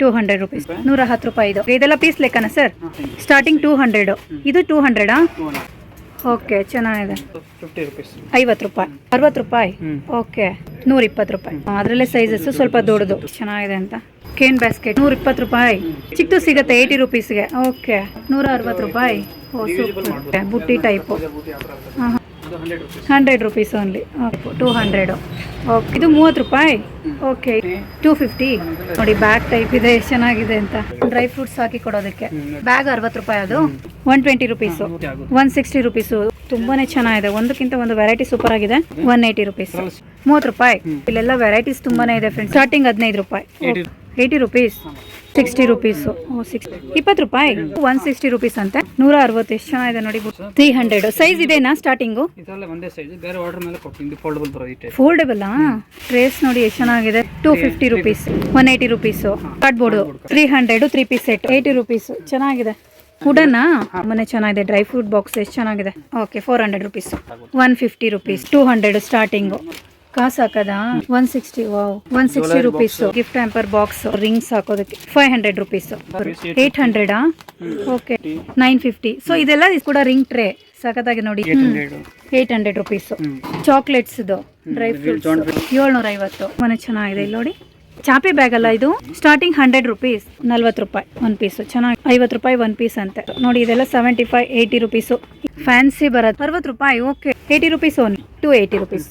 Two hundred rupees ನೂರ ಹತ್ತು ರೂಪಾಯಿ ಇದು. ಇದೆಲ್ಲ ಪೀಸ್ ಲೆಕ್ಕನ ಸರ್ ಸ್ಟಾರ್ಟಿಂಗ್ ಟೂ ಹಂಡ್ರೆಡು ಇದು ಟೂ ಹಂಡ್ರೆಡಾ ಓಕೆ ಚೆನ್ನಾಗಿದೆ. ಐವತ್ತು ರೂಪಾಯಿ. ಅರವತ್ತು ರೂಪಾಯಿ? ಓಕೆ ನೂರ ಇಪ್ಪತ್ತು ರೂಪಾಯಿ. ಅದರಲ್ಲೇ ಸೈಜಸ್ ಸ್ವಲ್ಪ ದೊಡ್ಡದು. ಚೆನ್ನಾಗಿದೆ ಅಂತ. ಕೇನ್ ಬ್ಯಾಸ್ಕೆಟ್ ನೂರ ಇಪ್ಪತ್ತು ರೂಪಾಯಿ ಚಿಕ್ಕದು ಸಿಗುತ್ತೆ ಏಯ್ಟಿ ರುಪೀಸ್ಗೆ ಓಕೆ ನೂರ ಅರವತ್ತು ರೂಪಾಯಿ. ಬುಟ್ಟಿ ಟೈಪು ಹಾಂ ಇದು hundred rupees only two hundred okay ಇದು ಮೂವತ್ತು ರೂಪಾಯಿ? ಓಕೆ ಟೂ ಫಿಫ್ಟಿ ನೋಡಿ ಬ್ಯಾಗ್ ಟೈಪ್ ಇದೆ ಎಷ್ಟು ಚೆನ್ನಾಗಿದೆ ಅಂತ. ಡ್ರೈ ಫ್ರೂಟ್ಸ್ ಹಾಕಿ ಕೊಡೋದಕ್ಕೆ. ಬ್ಯಾಗ್ ಅರವತ್ತು ರೂಪಾಯಿ ಅದು. One twenty rupees one sixty rupees ತುಂಬಾನೇ ಚೆನ್ನಾಗಿದೆ. ಒಂದಕ್ಕಿಂತ ಒಂದು ವೆರೈಟಿ ಸೂಪರ್ ಆಗಿದೆ. ಒನ್ ಏಯ್ಟಿ ರುಪೀಸ್ ಮೂವತ್ತು ರೂಪಾಯಿ. ಇಲ್ಲೆಲ್ಲ ವೆರೈಟೀಸ್ ತುಂಬಾನೇ ಇದೆ ಫ್ರೆಂಡ್ಸ್ ಸ್ಟಾರ್ಟಿಂಗ್ ಹದಿನೈದು ರೂಪಾಯಿ. Eighty rupees sixty rupees six ಇಪ್ಪತ್ತು ರೂಪಾಯಿ? ಒನ್ ಸಿಕ್ಸ್ಟಿ ರುಪೀಸ್ ಅಂತೆ. ನೂರ ಅರವತ್ತು ಎಷ್ಟು ಚೆನ್ನಾಗಿದೆ ನೋಡಿ. ತ್ರೀ ಹಂಡ್ರೆಡ್ ಸೈಜ್ ಇದೆನಾ ಸ್ಟಾರ್ಟಿಂಗು ಫೋಲ್ಡಬಲ್ ಟ್ರೇಸ್ ನೋಡಿ ಎಷ್ಟು ಚೆನ್ನಾಗಿದೆ. Two fifty rupees one eighty rupees cardboard three hundred three piece set eighty rupees ಚೆನ್ನಾಗಿದೆ. ಫುಡನ್ನ ಮನೆ ಚೆನ್ನಾಗಿದೆ. ಡ್ರೈ ಫ್ರೂಟ್ ಬಾಕ್ಸ್ ಎಷ್ಟು ಚೆನ್ನಾಗಿದೆ. Okay four hundred rupees one fifty rupees two hundred starting ಕಾಸು ಹಾಕದ one sixty wow one sixty rupees gift hamper box rings ಹಾಕೋದಕ್ಕೆ five hundred rupees eight ಹಂಡ್ರೆಡಾ ಓಕೆ ನೈನ್ ಫಿಫ್ಟಿ ಸೊ ಇದೆಲ್ಲ ಕೂಡ ring tray ಸಖತ್ತಾಗಿ ನೋಡಿ. Eight hundred rupees chocolates dry fruits ಏಳ್ನೂರ ಐವತ್ತು ಮನೆ ಚೆನ್ನಾಗಿದೆ ಇಲ್ಲಿ ನೋಡಿ. ಚಾಪೆ ಬ್ಯಾಗ್ ಅಲ್ಲ ಇದು? ಸ್ಟಾರ್ಟಿಂಗ್ ಹಂಡ್ರೆಡ್ ರುಪೀಸ್ ನಲ್ವತ್ತು ರೂಪಾಯಿ ಒನ್ ಪೀಸು ಚೆನ್ನಾಗಿ ಐವತ್ತು ರೂಪಾಯಿ ಒನ್ ಪೀಸ್ ಅಂತ. ನೋಡಿ ಇದೆಲ್ಲ seventy five eighty rupees fancy ಬರುತ್ತೆ. ಅರವತ್ತು ರೂಪಾಯಿ okay eighty rupees one two eighty rupees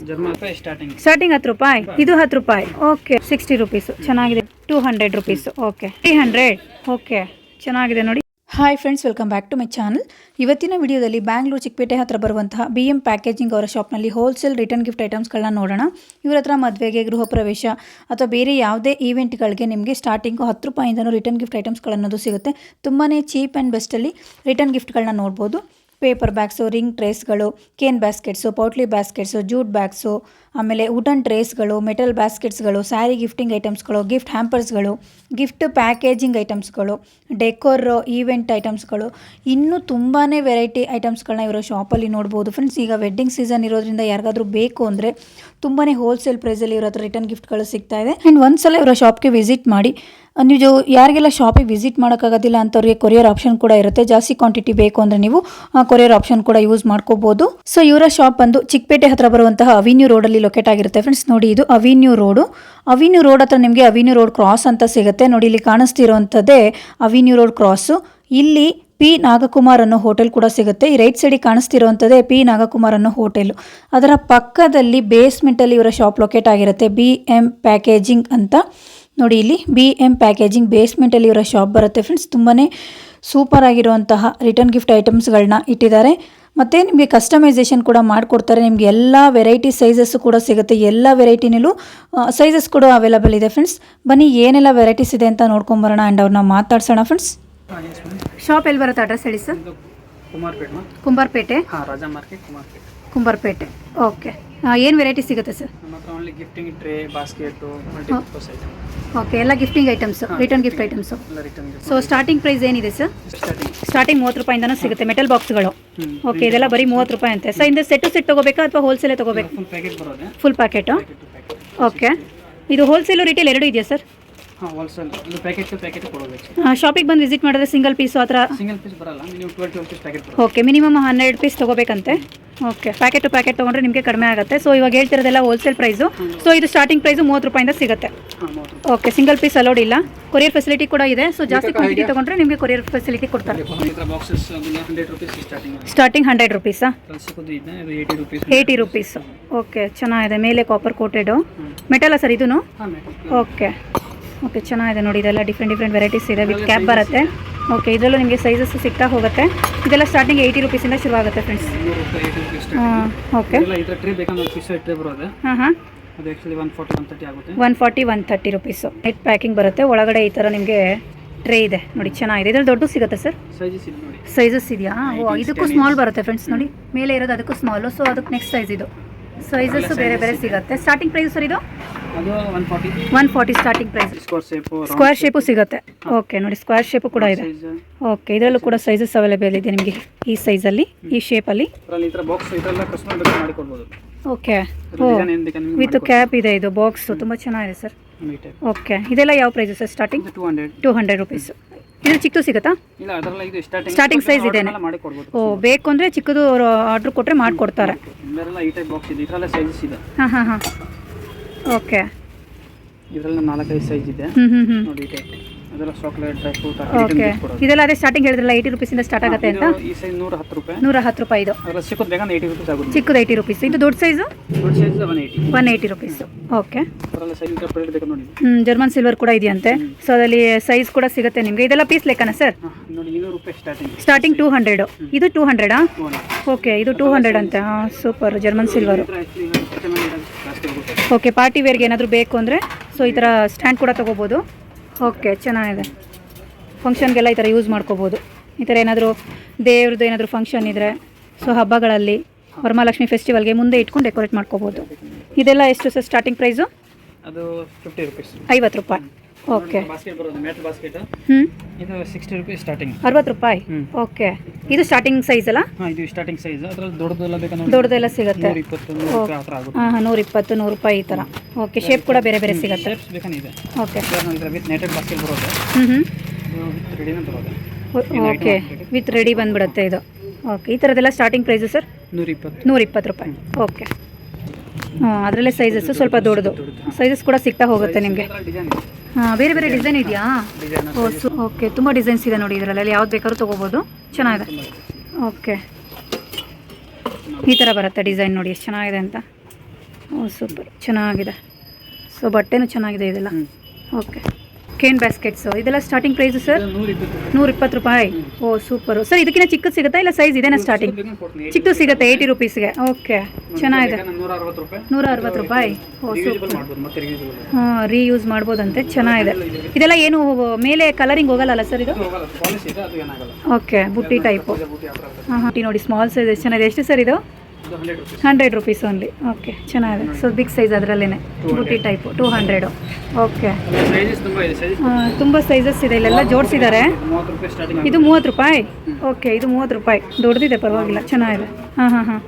starting ಹತ್ತು ರೂಪಾಯಿ ಇದು ಹತ್ತು ರೂಪಾಯಿ ಓಕೆ ಸಿಕ್ಸ್ಟಿ ರುಪೀಸು ಚೆನ್ನಾಗಿದೆ two hundred rupees okay three hundred okay ಚೆನ್ನಾಗಿದೆ ನೋಡಿ. Hi friends welcome back to my channel ಇವತ್ತಿನ ವಿಡಿಯೋದಲ್ಲಿ ಬ್ಯಾಂಗ್ಳೂರು ಚಿಕ್ಕಪೇಟೆ ಹತ್ರ ಬರುವಂತಹ ಬಿ ಎಂ ಪ್ಯಾಕೇಜಿಂಗ್ ಅವರ ಶಾಪ್ನಲ್ಲಿ ಹೋಲ್ಸೇಲ್ ರಿಟರ್ನ್ ಗಿಫ್ಟ್ ಐಟಮ್ಸ್ಗಳನ್ನ ನೋಡೋಣ. ಇವ್ರ ಹತ್ರ ಮದುವೆಗೆ, ಗೃಹ ಪ್ರವೇಶ ಅಥವಾ ಬೇರೆ ಯಾವುದೇ ಈವೆಂಟ್ಗಳಿಗೆ ನಿಮಗೆ ಸ್ಟಾರ್ಟಿಂಗು ಹತ್ತು ರೂಪಾಯಿಂದನೂ ರಿಟರ್ನ್ ಗಿಫ್ಟ್ ಐಟಮ್ಸ್ಗಳನ್ನೋದು ಸಿಗುತ್ತೆ. ತುಂಬಾ ಚೀಪ್ ಆ್ಯಂಡ್ ಬೆಸ್ಟಲ್ಲಿ ರಿಟರ್ನ್ ಗಿಫ್ಟ್ಗಳನ್ನ ನೋಡ್ಬೋದು. ಪೇಪರ್ ಬ್ಯಾಗ್ಸು, ರಿಂಗ್ ಟ್ರೇಸ್ಗಳು, cane baskets, ಪೌಟ್ಲಿ baskets, jute bags, ಆಮೇಲೆ ವುಡನ್ ಟ್ರೇಸ್ಗಳು, ಮೆಟಲ್ ಬ್ಯಾಸ್ಕೆಟ್ಸ್ಗಳು, ಸ್ಯಾರಿ ಗಿಫ್ಟಿಂಗ್ ಐಟಮ್ಸ್ಗಳು, ಗಿಫ್ಟ್ ಹ್ಯಾಂಪರ್ಸ್ಗಳು, ಗಿಫ್ಟ್ ಪ್ಯಾಕೇಜಿಂಗ್ ಐಟಮ್ಸ್ಗಳು, ಡೆಕೋರ್, ಈವೆಂಟ್ ಐಟಮ್ಸ್ಗಳು. ಇನ್ನೂ ತುಂಬಾ ವೆರೈಟಿ ಐಟಮ್ಸ್ಗಳನ್ನ ಇವರು ಶಾಪಲ್ಲಿ ನೋಡ್ಬೋದು. ಫ್ರೆಂಡ್ಸ್, ಈಗ ವೆಡ್ಡಿಂಗ್ ಸೀಸನ್ ಇರೋದ್ರಿಂದ ಯಾರಿಗಾದರೂ ಬೇಕು ಅಂದರೆ ತುಂಬಾ ಹೋಲ್ಸೇಲ್ ಪ್ರೈಸಲ್ಲಿ ಇವ್ರ ಹತ್ರ ರಿಟರ್ನ್ ಗಿಫ್ಟ್ಗಳು ಸಿಗ್ತಾ ಇದೆ. ಆ್ಯಂಡ್ ಒಂದ್ಸಲ ಇವರ ಶಾಪ್ಗೆ ವಿಸಿಟ್ ಮಾಡಿ. ನೀವು ಯಾರಿಗೆಲ್ಲ ಶಾಪಿಗೆ ವಿಸಿಟ್ ಮಾಡೋಕ್ಕಾಗೋದಿಲ್ಲ ಅಂಥವ್ರಿಗೆ ಕೊರಿಯರ್ ಆಪ್ಷನ್ ಕೂಡ ಇರುತ್ತೆ. ಜಾಸ್ತಿ ಕ್ವಾಂಟಿಟಿ ಬೇಕು ಅಂದರೆ ನೀವು ಕೊರಿಯರ್ ಆಪ್ಷನ್ ಕೂಡ ಯೂಸ್ ಮಾಡ್ಕೋಬೋದು. ಸೊ ಇವರ ಶಾಪ್ ಬಂದು ಚಿಕ್ಕಪೇಟೆ ಹತ್ರ ಬರುವಂತಹ ಅವಿನ್ಯೂ ರೋಡಲ್ಲಿ ಲೊಕೇಟ್ ಆಗಿರುತ್ತೆ ಫ್ರೆಂಡ್ಸ್ ನೋಡಿ, ಇದು ಅವಿನ್ಯೂ ರೋಡು ಅವಿನ್ಯೂ ರೋಡ್ ಹತ್ರ ನಿಮಗೆ ಅವಿನ್ಯೂ ರೋಡ್ ಕ್ರಾಸ್ ಅಂತ ಸಿಗುತ್ತೆ. ನೋಡಿ, ಇಲ್ಲಿ ಕಾಣಿಸ್ತಿರೋವಂಥದ್ದೇ ಅವಿನ್ಯೂ ರೋಡ್ ಕ್ರಾಸು ಇಲ್ಲಿ ಪಿ ನಾಗಕುಮಾರ್ ಅನ್ನೋ ಹೋಟೆಲ್ ಕೂಡ ಸಿಗುತ್ತೆ. ಈ ರೈಟ್ ಸೈಡಿಗೆ ಕಾಣಿಸ್ತಿರುವಂಥದ್ದೇ ಪಿ ನಾಗಕುಮಾರ್ ಅನ್ನೋ ಹೋಟೆಲು. ಅದರ ಪಕ್ಕದಲ್ಲಿ ಬೇಸ್ಮೆಂಟಲ್ಲಿ ಇವರ ಶಾಪ್ ಲೊಕೇಟ್ ಆಗಿರುತ್ತೆ. ಬಿ ಎಂ ಪ್ಯಾಕೇಜಿಂಗ್ ಅಂತ. ನೋಡಿ ಇಲ್ಲಿ ಬಿ ಎಂ ಪ್ಯಾಕೇಜಿಂಗ್ ಬೇಸ್ಮೆಂಟಲ್ಲಿ ಇವರ ಶಾಪ್ ಬರುತ್ತೆ. ಫ್ರೆಂಡ್ಸ್ ತುಂಬಾ ಸೂಪರ್ ಆಗಿರುವಂತಹ ರಿಟರ್ನ್ ಗಿಫ್ಟ್ ಐಟಮ್ಸ್ಗಳನ್ನ ಇಟ್ಟಿದ್ದಾರೆ. ಮತ್ತು ನಿಮಗೆ ಕಸ್ಟಮೈಸೇಷನ್ ಕೂಡ ಮಾಡಿಕೊಡ್ತಾರೆ. ನಿಮಗೆ ಎಲ್ಲ ವೆರೈಟಿ ಸೈಜಸ್ಸು ಕೂಡ ಸಿಗುತ್ತೆ. ಎಲ್ಲ ವೆರೈಟಿನಲ್ಲೂ ಸೈಜಸ್ ಕೂಡ ಅವೈಲಬಲ್ ಇದೆ. ಫ್ರೆಂಡ್ಸ್ ಬನ್ನಿ ಏನೆಲ್ಲ ವೆರೈಟೀಸ್ ಇದೆ ಅಂತ ನೋಡ್ಕೊಂಬರೋಣ ಆ್ಯಂಡ್ ಅವ್ರನ್ನ ಮಾತಾಡ್ಸೋಣ. ಫ್ರೆಂಡ್ಸ್ ಶಾಪ್ ಎಲ್ಲಿ ಬರುತ್ತೆ ಅಡ್ರೆಸ್ ಹೇಳಿ ಸರ್ ಕುಮಾರ್ಪೇಟ್ ಕುಂಬಾರ್ಪೇಟೆ? ಹಾಂ ರಾಜಾ ಮಾರ್ಕೆಟ್ ಕುಮಾರ್ಪೇಟ್. ಕುಂಬಾರ್ಪೇಟೆ. ಓಕೆ ಏನು ವೆರೈಟಿ ಸಿಗುತ್ತೆ ಸರ್ ನಮ್ಮ ಹತ್ರ only gifting tray basket multipurpose item okay ಎಲ್ಲ gifting items return gift items ಎಲ್ಲ return gift so starting price ಏನಿದೆ ಸರ್ ಸ್ಟಾರ್ಟಿಂಗ್ ಸ್ಟಾರ್ಟಿಂಗ್ ಮೂವತ್ತು ರೂಪಾಯಿಂದನೂ ಸಿಗುತ್ತೆ ಮೆಟಲ್ ಬಾಕ್ಸ್ಗಳು ಓಕೆ ಇದೆಲ್ಲ ಬರೀ ಮೂವತ್ತು ರೂಪಾಯಿ ಅಂತೆ. ಸರ್ ಇಂದ ಸೆಟ್ಟು ಸೆಟ್ ತಗೋಬೇಕಾ ಅಥವಾ ಹೋಲ್ಸೇಲೇ ತೊಗೋಬೇಕು? ಫುಲ್ ಪ್ಯಾಕೆಟ್ ಬರೋದೆ? ಫುಲ್ ಪ್ಯಾಕೆಟು ಪ್ಯಾಕೆಟ್ ಓಕೆ ಇದು ಹೋಲ್ಸೇಲು ರಿಟೇಲ್ ಎರಡೂ ಇದೆಯಾ ಸರ್ ಹಾಂ ಹೋಲ್ಸೇಲ್ ಇದು ಪ್ಯಾಕೆಟ್ ಟು ಪ್ಯಾಕೆಟ್ ಕೊಡೋದು ಶಾಪಿಗೆ ಬಂದು ವಿಸಿಟ್ ಮಾಡಿದ್ರೆ ಸಿಂಗಲ್ ಪೀಸು ಆ ಥರ? ಸಿಂಗಲ್ ಪೀಸ್ ಬರಲ್ಲ ನೀವು twelve twelve piece packet okay minimum ಹನ್ನೆರಡು ಪೀಸ್ ತೊಗೋಬೇಕಂತೆ? ಓಕೆ ಪ್ಯಾಕೆಟ್ ಟು ಪ್ಯಾಕೆಟ್ ತೊಗೊಂಡ್ರೆ ನಿಮಗೆ ಕಡಿಮೆ ಆಗುತ್ತೆ. ಸೊ ಇವಾಗ ಹೇಳ್ತಿರೋದೆಲ್ಲ ಹೋಲ್ಸೇಲ್ ಪ್ರೈಸು ಸೊ ಇದು ಸ್ಟಾರ್ಟಿಂಗ್ ಪ್ರೈಸು ಮೂವತ್ತು ರೂಪಾಯಿಂದ ಸಿಗುತ್ತೆ. ಓಕೆ ಸಿಂಗಲ್ ಪೀಸ್ ಅಲೋಡ್ ಇಲ್ಲ. ಕೊರಿಯರ್ ಫೆಸಿಲಿಟಿ ಕೂಡ ಇದೆ. ಸೊ ಜಾಸ್ತಿ ಕ್ವಾಂಟಿಟಿ ತೊಗೊಂಡ್ರೆ ನಿಮಗೆ ಕೊರಿಯರ್ ಫೆಸಿಲಿಟಿ ಕೊಡ್ತಾರೆ. ಸ್ಟಾರ್ಟಿಂಗ್ ಹಂಡ್ರೆಡ್ ರುಪೀಸಾ ಏಯ್ಟಿ ರುಪೀಸ್ ಓಕೆ ಚೆನ್ನಾಗಿದೆ. ಮೇಲೆ ಕಾಪರ್ ಕೋಟೆಡು ಮೆಟಲ್ಲ ಸರ್ ಇದೂ ಓಕೆ ಓಕೆ ಚೆನ್ನಾಗಿದೆ ನೋಡಿ ಇದೆಲ್ಲ ಡಿಫ್ರೆಂಟ್ ಡಿಫ್ರೆಂಟ್ ವೆರೈಟೀಸ್ ಇದೆ ವಿತ್ ಕ್ಯಾಪ್ ಬರುತ್ತೆ. ಓಕೆ ಇದರಲ್ಲೂ ನಿಮಗೆ ಸೈಜಸ್ ಸಿಗ್ತಾ ಹೋಗುತ್ತೆ. ಇದೆಲ್ಲ ಸ್ಟಾರ್ಟಿಂಗ್ ಏಯ್ಟಿ ರುಪೀಸಿಂದ ಶುರು ಆಗುತ್ತೆ ಫ್ರೆಂಡ್ಸ್ ಹಾಂ ಓಕೆ ಹಾಂ ಹಾಂ. One forty one thirty rupees net packing ಬರುತ್ತೆ. ಒಳಗಡೆ ಈ ಥರ ನಿಮಗೆ ಟ್ರೇ ಇದೆ. ನೋಡಿ ಚೆನ್ನಾಗಿದೆ. ಇದ್ರಲ್ಲಿ ದೊಡ್ಡ ಸಿಗುತ್ತೆ ಸರ್ ಸೈಜಸ್ ಇದೆಯಾ? ಓ ಇದಕ್ಕೂ ಸ್ಮಾಲ್ ಬರುತ್ತೆ ಫ್ರೆಂಡ್ಸ್ ನೋಡಿ. ಮೇಲೆ ಇರೋದು ಅದಕ್ಕೂ ಸ್ಮಾಲು ಸೊ ಅದಕ್ಕೆ ನೆಕ್ಸ್ಟ್ ಸೈಜ್ ಇದು. ಸೈಜಸ್ಸು ಬೇರೆ ಬೇರೆ ಸಿಗುತ್ತೆ. ಸ್ಟಾರ್ಟಿಂಗ್ ಪ್ರೈಸ್ ಸರ್ ಇದು? One forty starting price square shape ಸಿಗುತ್ತೆ. ಓಕೆ ನೋಡಿ ಸ್ಕ್ವೇರ್ ಶೇಪು ಕೂಡ ಇದೆ. ಓಕೆ ಇದರಲ್ಲೂ ಕೂಡ ಸೈಜಸ್ ಅವೈಲೇಬಲ್ ಇದೆ ನಿಮಗೆ ಈ ಸೈಜಲ್ಲಿ ಈ ಶೇಪಲ್ಲಿ ಓಕೆ ವಿತ್ ಕ್ಯಾಪ್ ಇದೆ ಇದು ಬಾಕ್ಸ್ ತುಂಬ ಚೆನ್ನಾಗಿದೆ ಸರ್ ಓಕೆ ಇದೆಲ್ಲ ಯಾವ price sir starting two hundred rupees hundred rupees ಇದು ಚಿಕ್ಕದು ಸಿಗುತ್ತಾ? ಸ್ಟಾರ್ಟಿಂಗ್ ಸೈಜ್ ಇದೆ? ಓ ಬೇಕು ಅಂದರೆ ಚಿಕ್ಕದು ಆರ್ಡ್ರ್ ಕೊಟ್ಟರೆ ಮಾಡಿಕೊಡ್ತಾರೆ. ಇದರೆಲ್ಲ ಇದರಲ್ಲ ಹಾಂ ಹಾಂ ಹಾಂ. ಓಕೆ. ಇದರಲ್ಲಿ ನಾಲ್ಕೈದು ಸೈಜ್ ಇದೆ. ನೋಡಿ ಟೈಪ್ ಅದೆಲ್ಲ ಚಾಕ್ಲೇಟ್ ಡ್ರೈ ಫ್ರೂಟ್ ಓಕೆ. ಇದೆಲ್ಲ ಅದೇ ಸ್ಟಾರ್ಟಿಂಗ್ ಹೇಳಿದ್ರಲ್ಲ ಏಯ್ಟಿ ರುಪೀಸಿಂದ ಸ್ಟಾರ್ಟ್ ಆಗುತ್ತೆ ಅಂತ? ಈ ಸೈಜ್ ನೂರ ಹತ್ತು ರೂಪಾಯಿ. ನೂರ ಹತ್ತು ರೂಪಾಯಿ ಇದು. ಅದರ ಸಿಕ್ಕೋದು ಬೇಕಂದ್ರೆ ಏಯ್ಟಿ ರುಪೀಸ್ ಆಗುತ್ತೆ. ಚಿಕ್ಕದು ಏಯ್ಟಿ ರುಪೀಸ್ ಇದು ದೊಡ್ಡ ಸೈಜು ದೊಡ್ಡ size one eighty one eighty rupees okay. ಅದರಲ್ಲಿ ಸೈಜ್ ಪ್ಲೇಟ್ ಬೇಕು ನೋಡಿ. ಹ್ಞೂ ಜರ್ಮನ್ ಸಿಲ್ವರ್ ಕೂಡ ಇದೆಯಂತೆ. ಸೊ ಅದರಲ್ಲಿ ಸೈಜ್ ಕೂಡ ಸಿಗುತ್ತೆ ನಿಮಗೆ. ಇದೆಲ್ಲ ಪೀಸ್ ಲೆಕ್ಕನ ಸರ್ ನೋಡಿ ಇನ್ನೂರು ರೂಪಾಯಿ ಸ್ಟಾರ್ಟಿಂಗ್ ಸ್ಟಾರ್ಟಿಂಗ್ ಟೂ ಹಂಡ್ರೆಡು ಇದು ಟೂ ಹಂಡ್ರೆಡಾ ಓಕೆ ಇದು ಟೂ ಹಂಡ್ರೆಡ್ ಅಂತೆ. Super German silver okay party ವೇರ್ಗೆ ಏನಾದರೂ ಬೇಕು ಅಂದರೆ ಸೊ ಈ ಥರ ಸ್ಟ್ಯಾಂಡ್ ಕೂಡ ತೊಗೋಬೋದು. ಓಕೆ ಚೆನ್ನಾಗಿದೆ. ಫಂಕ್ಷನ್ಗೆಲ್ಲ ಈ ಥರ ಯೂಸ್ ಮಾಡ್ಕೋಬೋದು. ಈ ಥರ ಏನಾದರೂ ದೇವ್ರದ್ದು ಏನಾದರೂ ಫಂಕ್ಷನ್ ಇದ್ದರೆ ಸೊ ಹಬ್ಬಗಳಲ್ಲಿ ವರಮಹಾಲಕ್ಷ್ಮಿ ಫೆಸ್ಟಿವಲ್ಗೆ ಮುಂದೆ ಇಟ್ಕೊಂಡು ಡೆಕೋರೇಟ್ ಮಾಡ್ಕೋಬೋದು. ಇದೆಲ್ಲ ಎಷ್ಟು ಸರ್ ಸ್ಟಾರ್ಟಿಂಗ್ ಪ್ರೈಸು ಅದು ಫಿಫ್ಟಿ ರುಪೀಸ್ ಐವತ್ತು ರೂಪಾಯಿ. ಓಕೆ. ಬಾಸ್ಕೆಟ್ ಬರೋದು ಮ್ಯಾಟ್ ಬಾಸ್ಕೆಟ್ ಹ್ಞೂ ಇದು ಸಿಕ್ಸ್ಟಿ ರುಪೀಸ್ ಸ್ಟಾರ್ಟಿಂಗ್ ಅರವತ್ತು ರೂಪಾಯಿ? ಓಕೆ. ಇದು ಸ್ಟಾರ್ಟಿಂಗ್ ಸೈಜ್ ಅಲ್ಲ? ಹಾಂ ಇದು ಸ್ಟಾರ್ಟಿಂಗ್ ಸೈಜ್ ಅದ್ರಲ್ಲಿ ದೊಡ್ಡದೆಲ್ಲ ಬೇಕಂದ್ರೆ ದೊಡ್ಡದೆಲ್ಲ ಸಿಗುತ್ತೆ. ಇಪ್ಪತ್ತು ನೂರು ರೂಪಾಯಿ ಆ ಥರ ಆಗುತ್ತೆ. ಹಾಂ ನೂರ ಇಪ್ಪತ್ತು ನೂರು ರೂಪಾಯಿ ಈ ಥರ. ಓಕೆ ಶೇಪ್ ಕೂಡ ಬೇರೆ ಬೇರೆ ಸಿಗುತ್ತೆ. ಶೇಪ್ಸ್ ಬೇಕಂದ್ರೆ ಇದೆ? ಓಕೆ. ವಿತ್ ನೆಟೆಡ್ ಬಾಸ್ಕೆಟ್ ಬರೋದು. ಹ್ಞೂ ಹ್ಞೂ ವಿತ್ ರೆಡಿನೇ ಬರೋದು. ಓಕೆ. ವಿತ್ ರೆಡಿ ಬಂದ್ಬಿಡುತ್ತೆ ಇದು. ಓಕೆ. ಈ ಥರದ್ದೆಲ್ಲ ಸ್ಟಾರ್ಟಿಂಗ್ ಪ್ರೈಸು ಸರ್? ನೂರ ಇಪ್ಪತ್ತು ನೂರ ಇಪ್ಪತ್ತು ರೂಪಾಯಿ ಓಕೆ. ಹಾಂ ಅದರಲ್ಲೇ ಸೈಜಸ್ಸು ಸ್ವಲ್ಪ ದೊಡ್ಡದು. ಸೈಜಸ್ ಕೂಡ ಸಿಗ್ತಾ ಹೋಗುತ್ತೆ ನಿಮಗೆ. ಬೇರೆ ಬೇರೆ ಡಿಸೈನ್ ಇದೆಯಾ? ಓಕೆ ತುಂಬ ಡಿಸೈನ್ಸ್ ಇದೆ ನೋಡಿ ಇದರಲ್ಲಿ ಯಾವ್ದು ಬೇಕಾದ್ರೂ ತೊಗೋಬೋದು. ಚೆನ್ನಾಗಿದೆ. ಓಕೆ ಈ ಥರ ಬರುತ್ತೆ ಡಿಸೈನ್ ನೋಡಿ ಎಷ್ಟು ಚೆನ್ನಾಗಿದೆ ಅಂತ. ಓ ಸೂಪರ್ ಚೆನ್ನಾಗಿದೆ. ಸೊ ಬಟ್ಟೆನೂ ಚೆನ್ನಾಗಿದೆ ಇದೆಲ್ಲ. ಓಕೆ ಕೇನ್ ಬ್ಯಾಸ್ಕೆಟ್ಸು ಇದೆಲ್ಲ ಸ್ಟಾರ್ಟಿಂಗ್ ಪ್ರೈಸು ಸರ್ ನೂರ ಇಪ್ಪತ್ತು ರೂಪಾಯಿ. ಓ ಸೂಪರು ಸರ್ ಇದಕ್ಕಿಂತ ಚಿಕ್ಕದು ಸಿಗುತ್ತಾ ಇಲ್ಲ ಸೈಜ್ ಇದೇನಾ ಸ್ಟಾರ್ಟಿಂಗ್ ಚಿಕ್ಕದು ಸಿಗುತ್ತೆ ಏಯ್ಟಿ ರುಪೀಸ್ಗೆ ಓಕೆ ಚೆನ್ನಾಗಿದೆ. ನೂರ ಅರವತ್ತು ರೂಪಾಯಿ. ಓ ಸೂಪರ್ ಹಾಂ ರೀಯೂಸ್ ಮಾಡ್ಬೋದಂತೆ ಚೆನ್ನಾಗಿದೆ. ಇದೆಲ್ಲ ಏನು ಮೇಲೆ ಕಲರಿಂಗ್ ಹೋಗಲ್ಲ ಸರ್ ಇದು ಓಕೆ ಬುಟ್ಟಿ ಟೈಪು. ಹಾಂ ಹಾಂ. ನೋಡಿ ಸ್ಮಾಲ್ ಸೈಜ್ ಎಷ್ಟು ಚೆನ್ನಾಗಿದೆ ಎಷ್ಟು ಸರ್ ಇದು? Hundred rupees. ಓನ್ಲಿ ಓಕೆ ಚೆನ್ನಾಗಿದೆ. ಸೊ ಬಿಗ್ ಸೈಜ್ ಅದರಲ್ಲೇ ಬುಟ್ಟಿ ಟೈಪು ಟೂ ಹಂಡ್ರೆಡು ಓಕೆ ತುಂಬ ಸೈಜಸ್ ಇದೆ. ಇಲ್ಲೆಲ್ಲ ಜೋಡಿಸಿದ್ದಾರೆ ಇದು ಮೂವತ್ತು ರೂಪಾಯಿ? ಓಕೆ ಇದು ಮೂವತ್ತು ರೂಪಾಯಿ. ದೊಡ್ಡದಿದೆ ಪರವಾಗಿಲ್ಲ. ಚೆನ್ನಾಗಿದೆ. ಹಾಂ ಹಾಂ ಹಾಂ.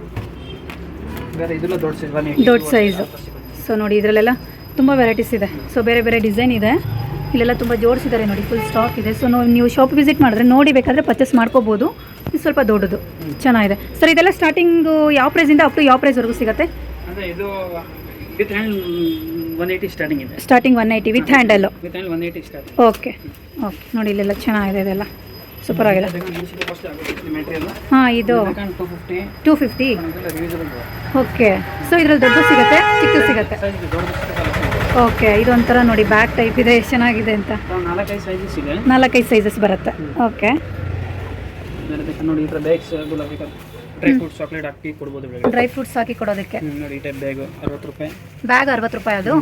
ದೊಡ್ಡ ಸೈಜು ಸೊ ನೋಡಿ ಇದರಲ್ಲೆಲ್ಲ ತುಂಬ ವೆರೈಟೀಸ್ ಇದೆ. ಸೊ ಬೇರೆ ಬೇರೆ ಡಿಸೈನ್ ಇದೆ. ಇಲ್ಲೆಲ್ಲ ತುಂಬ ಜೋಡಿಸಿದ್ದಾರೆ ನೋಡಿ ಫುಲ್ ಸ್ಟಾಕ್ ಇದೆ. ಸೊ ನೀವು ಶಾಪ್ ವಿಸಿಟ್ ಮಾಡಿದ್ರೆ ನೋಡಿ ಬೇಕಾದರೆ ಪರ್ಚೇಸ್ ಮಾಡ್ಕೋಬೋದು. ಇದು ಸ್ವಲ್ಪ ದೊಡ್ಡದು. ಚೆನ್ನಾಗಿದೆ. ಸರ್ ಇದೆಲ್ಲ ಸ್ಟಾರ್ಟಿಂಗು ಯಾವ ಪ್ರೈಸಿಂದ ಅಪ್ ಟು ಯಾವ ಪ್ರೈಸ್ವರೆಗೂ ಸಿಗುತ್ತೆ? ಅಂದರೆ ಇದು with hand one eighty starting ಇದೆ. Starting one eighty with handle with hand one eighty starting okay okay ನೋಡಿ ಇಲ್ಲೆಲ್ಲ ಚೆನ್ನಾಗಿದೆ ಇದೆಲ್ಲ. ಸೂಪರ್ ಆಗಿಲ್ಲ ಹಾಂ ಇದು ಟು ಫಿಫ್ಟಿ ಓಕೆ ಸೊ ಇದ್ರಲ್ಲಿ ದೊಡ್ಡದು ಸಿಗುತ್ತೆ ಚಿಕ್ಕದು ಸಿಗುತ್ತೆ? ಓಕೆ ಇದು ಒಂಥರ ನೋಡಿ ಬ್ಯಾಗ್ ಟೈಪ್ ಇದೆ ಎಷ್ಟು ಚೆನ್ನಾಗಿದೆ ಅಂತ. ನಾಲ್ಕೈದು ಸೈಜಸ್ ಇದೆ. ನಾಲ್ಕೈದು ಸೈಜಸ್ ಬರುತ್ತೆ. ಓಕೆ ಬೇರೆ ಬೇಕಾದ್ರೆ ನೋಡಿ ಈ ಥರ ಬ್ಯಾಗ್ಸ್ ಬೇಕಾದ್ರೆ ಡ್ರೈ ಫ್ರೂಟ್ ಚಾಕ್ಲೇಟ್ ಹಾಕಿ ಕೊಡ್ಬೋದು ಬೆಳಗ್ಗೆ. ಡ್ರೈ ಫ್ರೂಟ್ಸ್ ಹಾಕಿ ಕೊಡೋದಕ್ಕೆ? ಹ್ಮ್, ನೋಡಿ ಈ ಟೈಪ್ ಬ್ಯಾಗ್ ಅರವತ್ತು ರೂಪಾಯಿ. ಬ್ಯಾಗ್ ಅರವತ್ತು ರೂಪಾಯಿ ಅದು?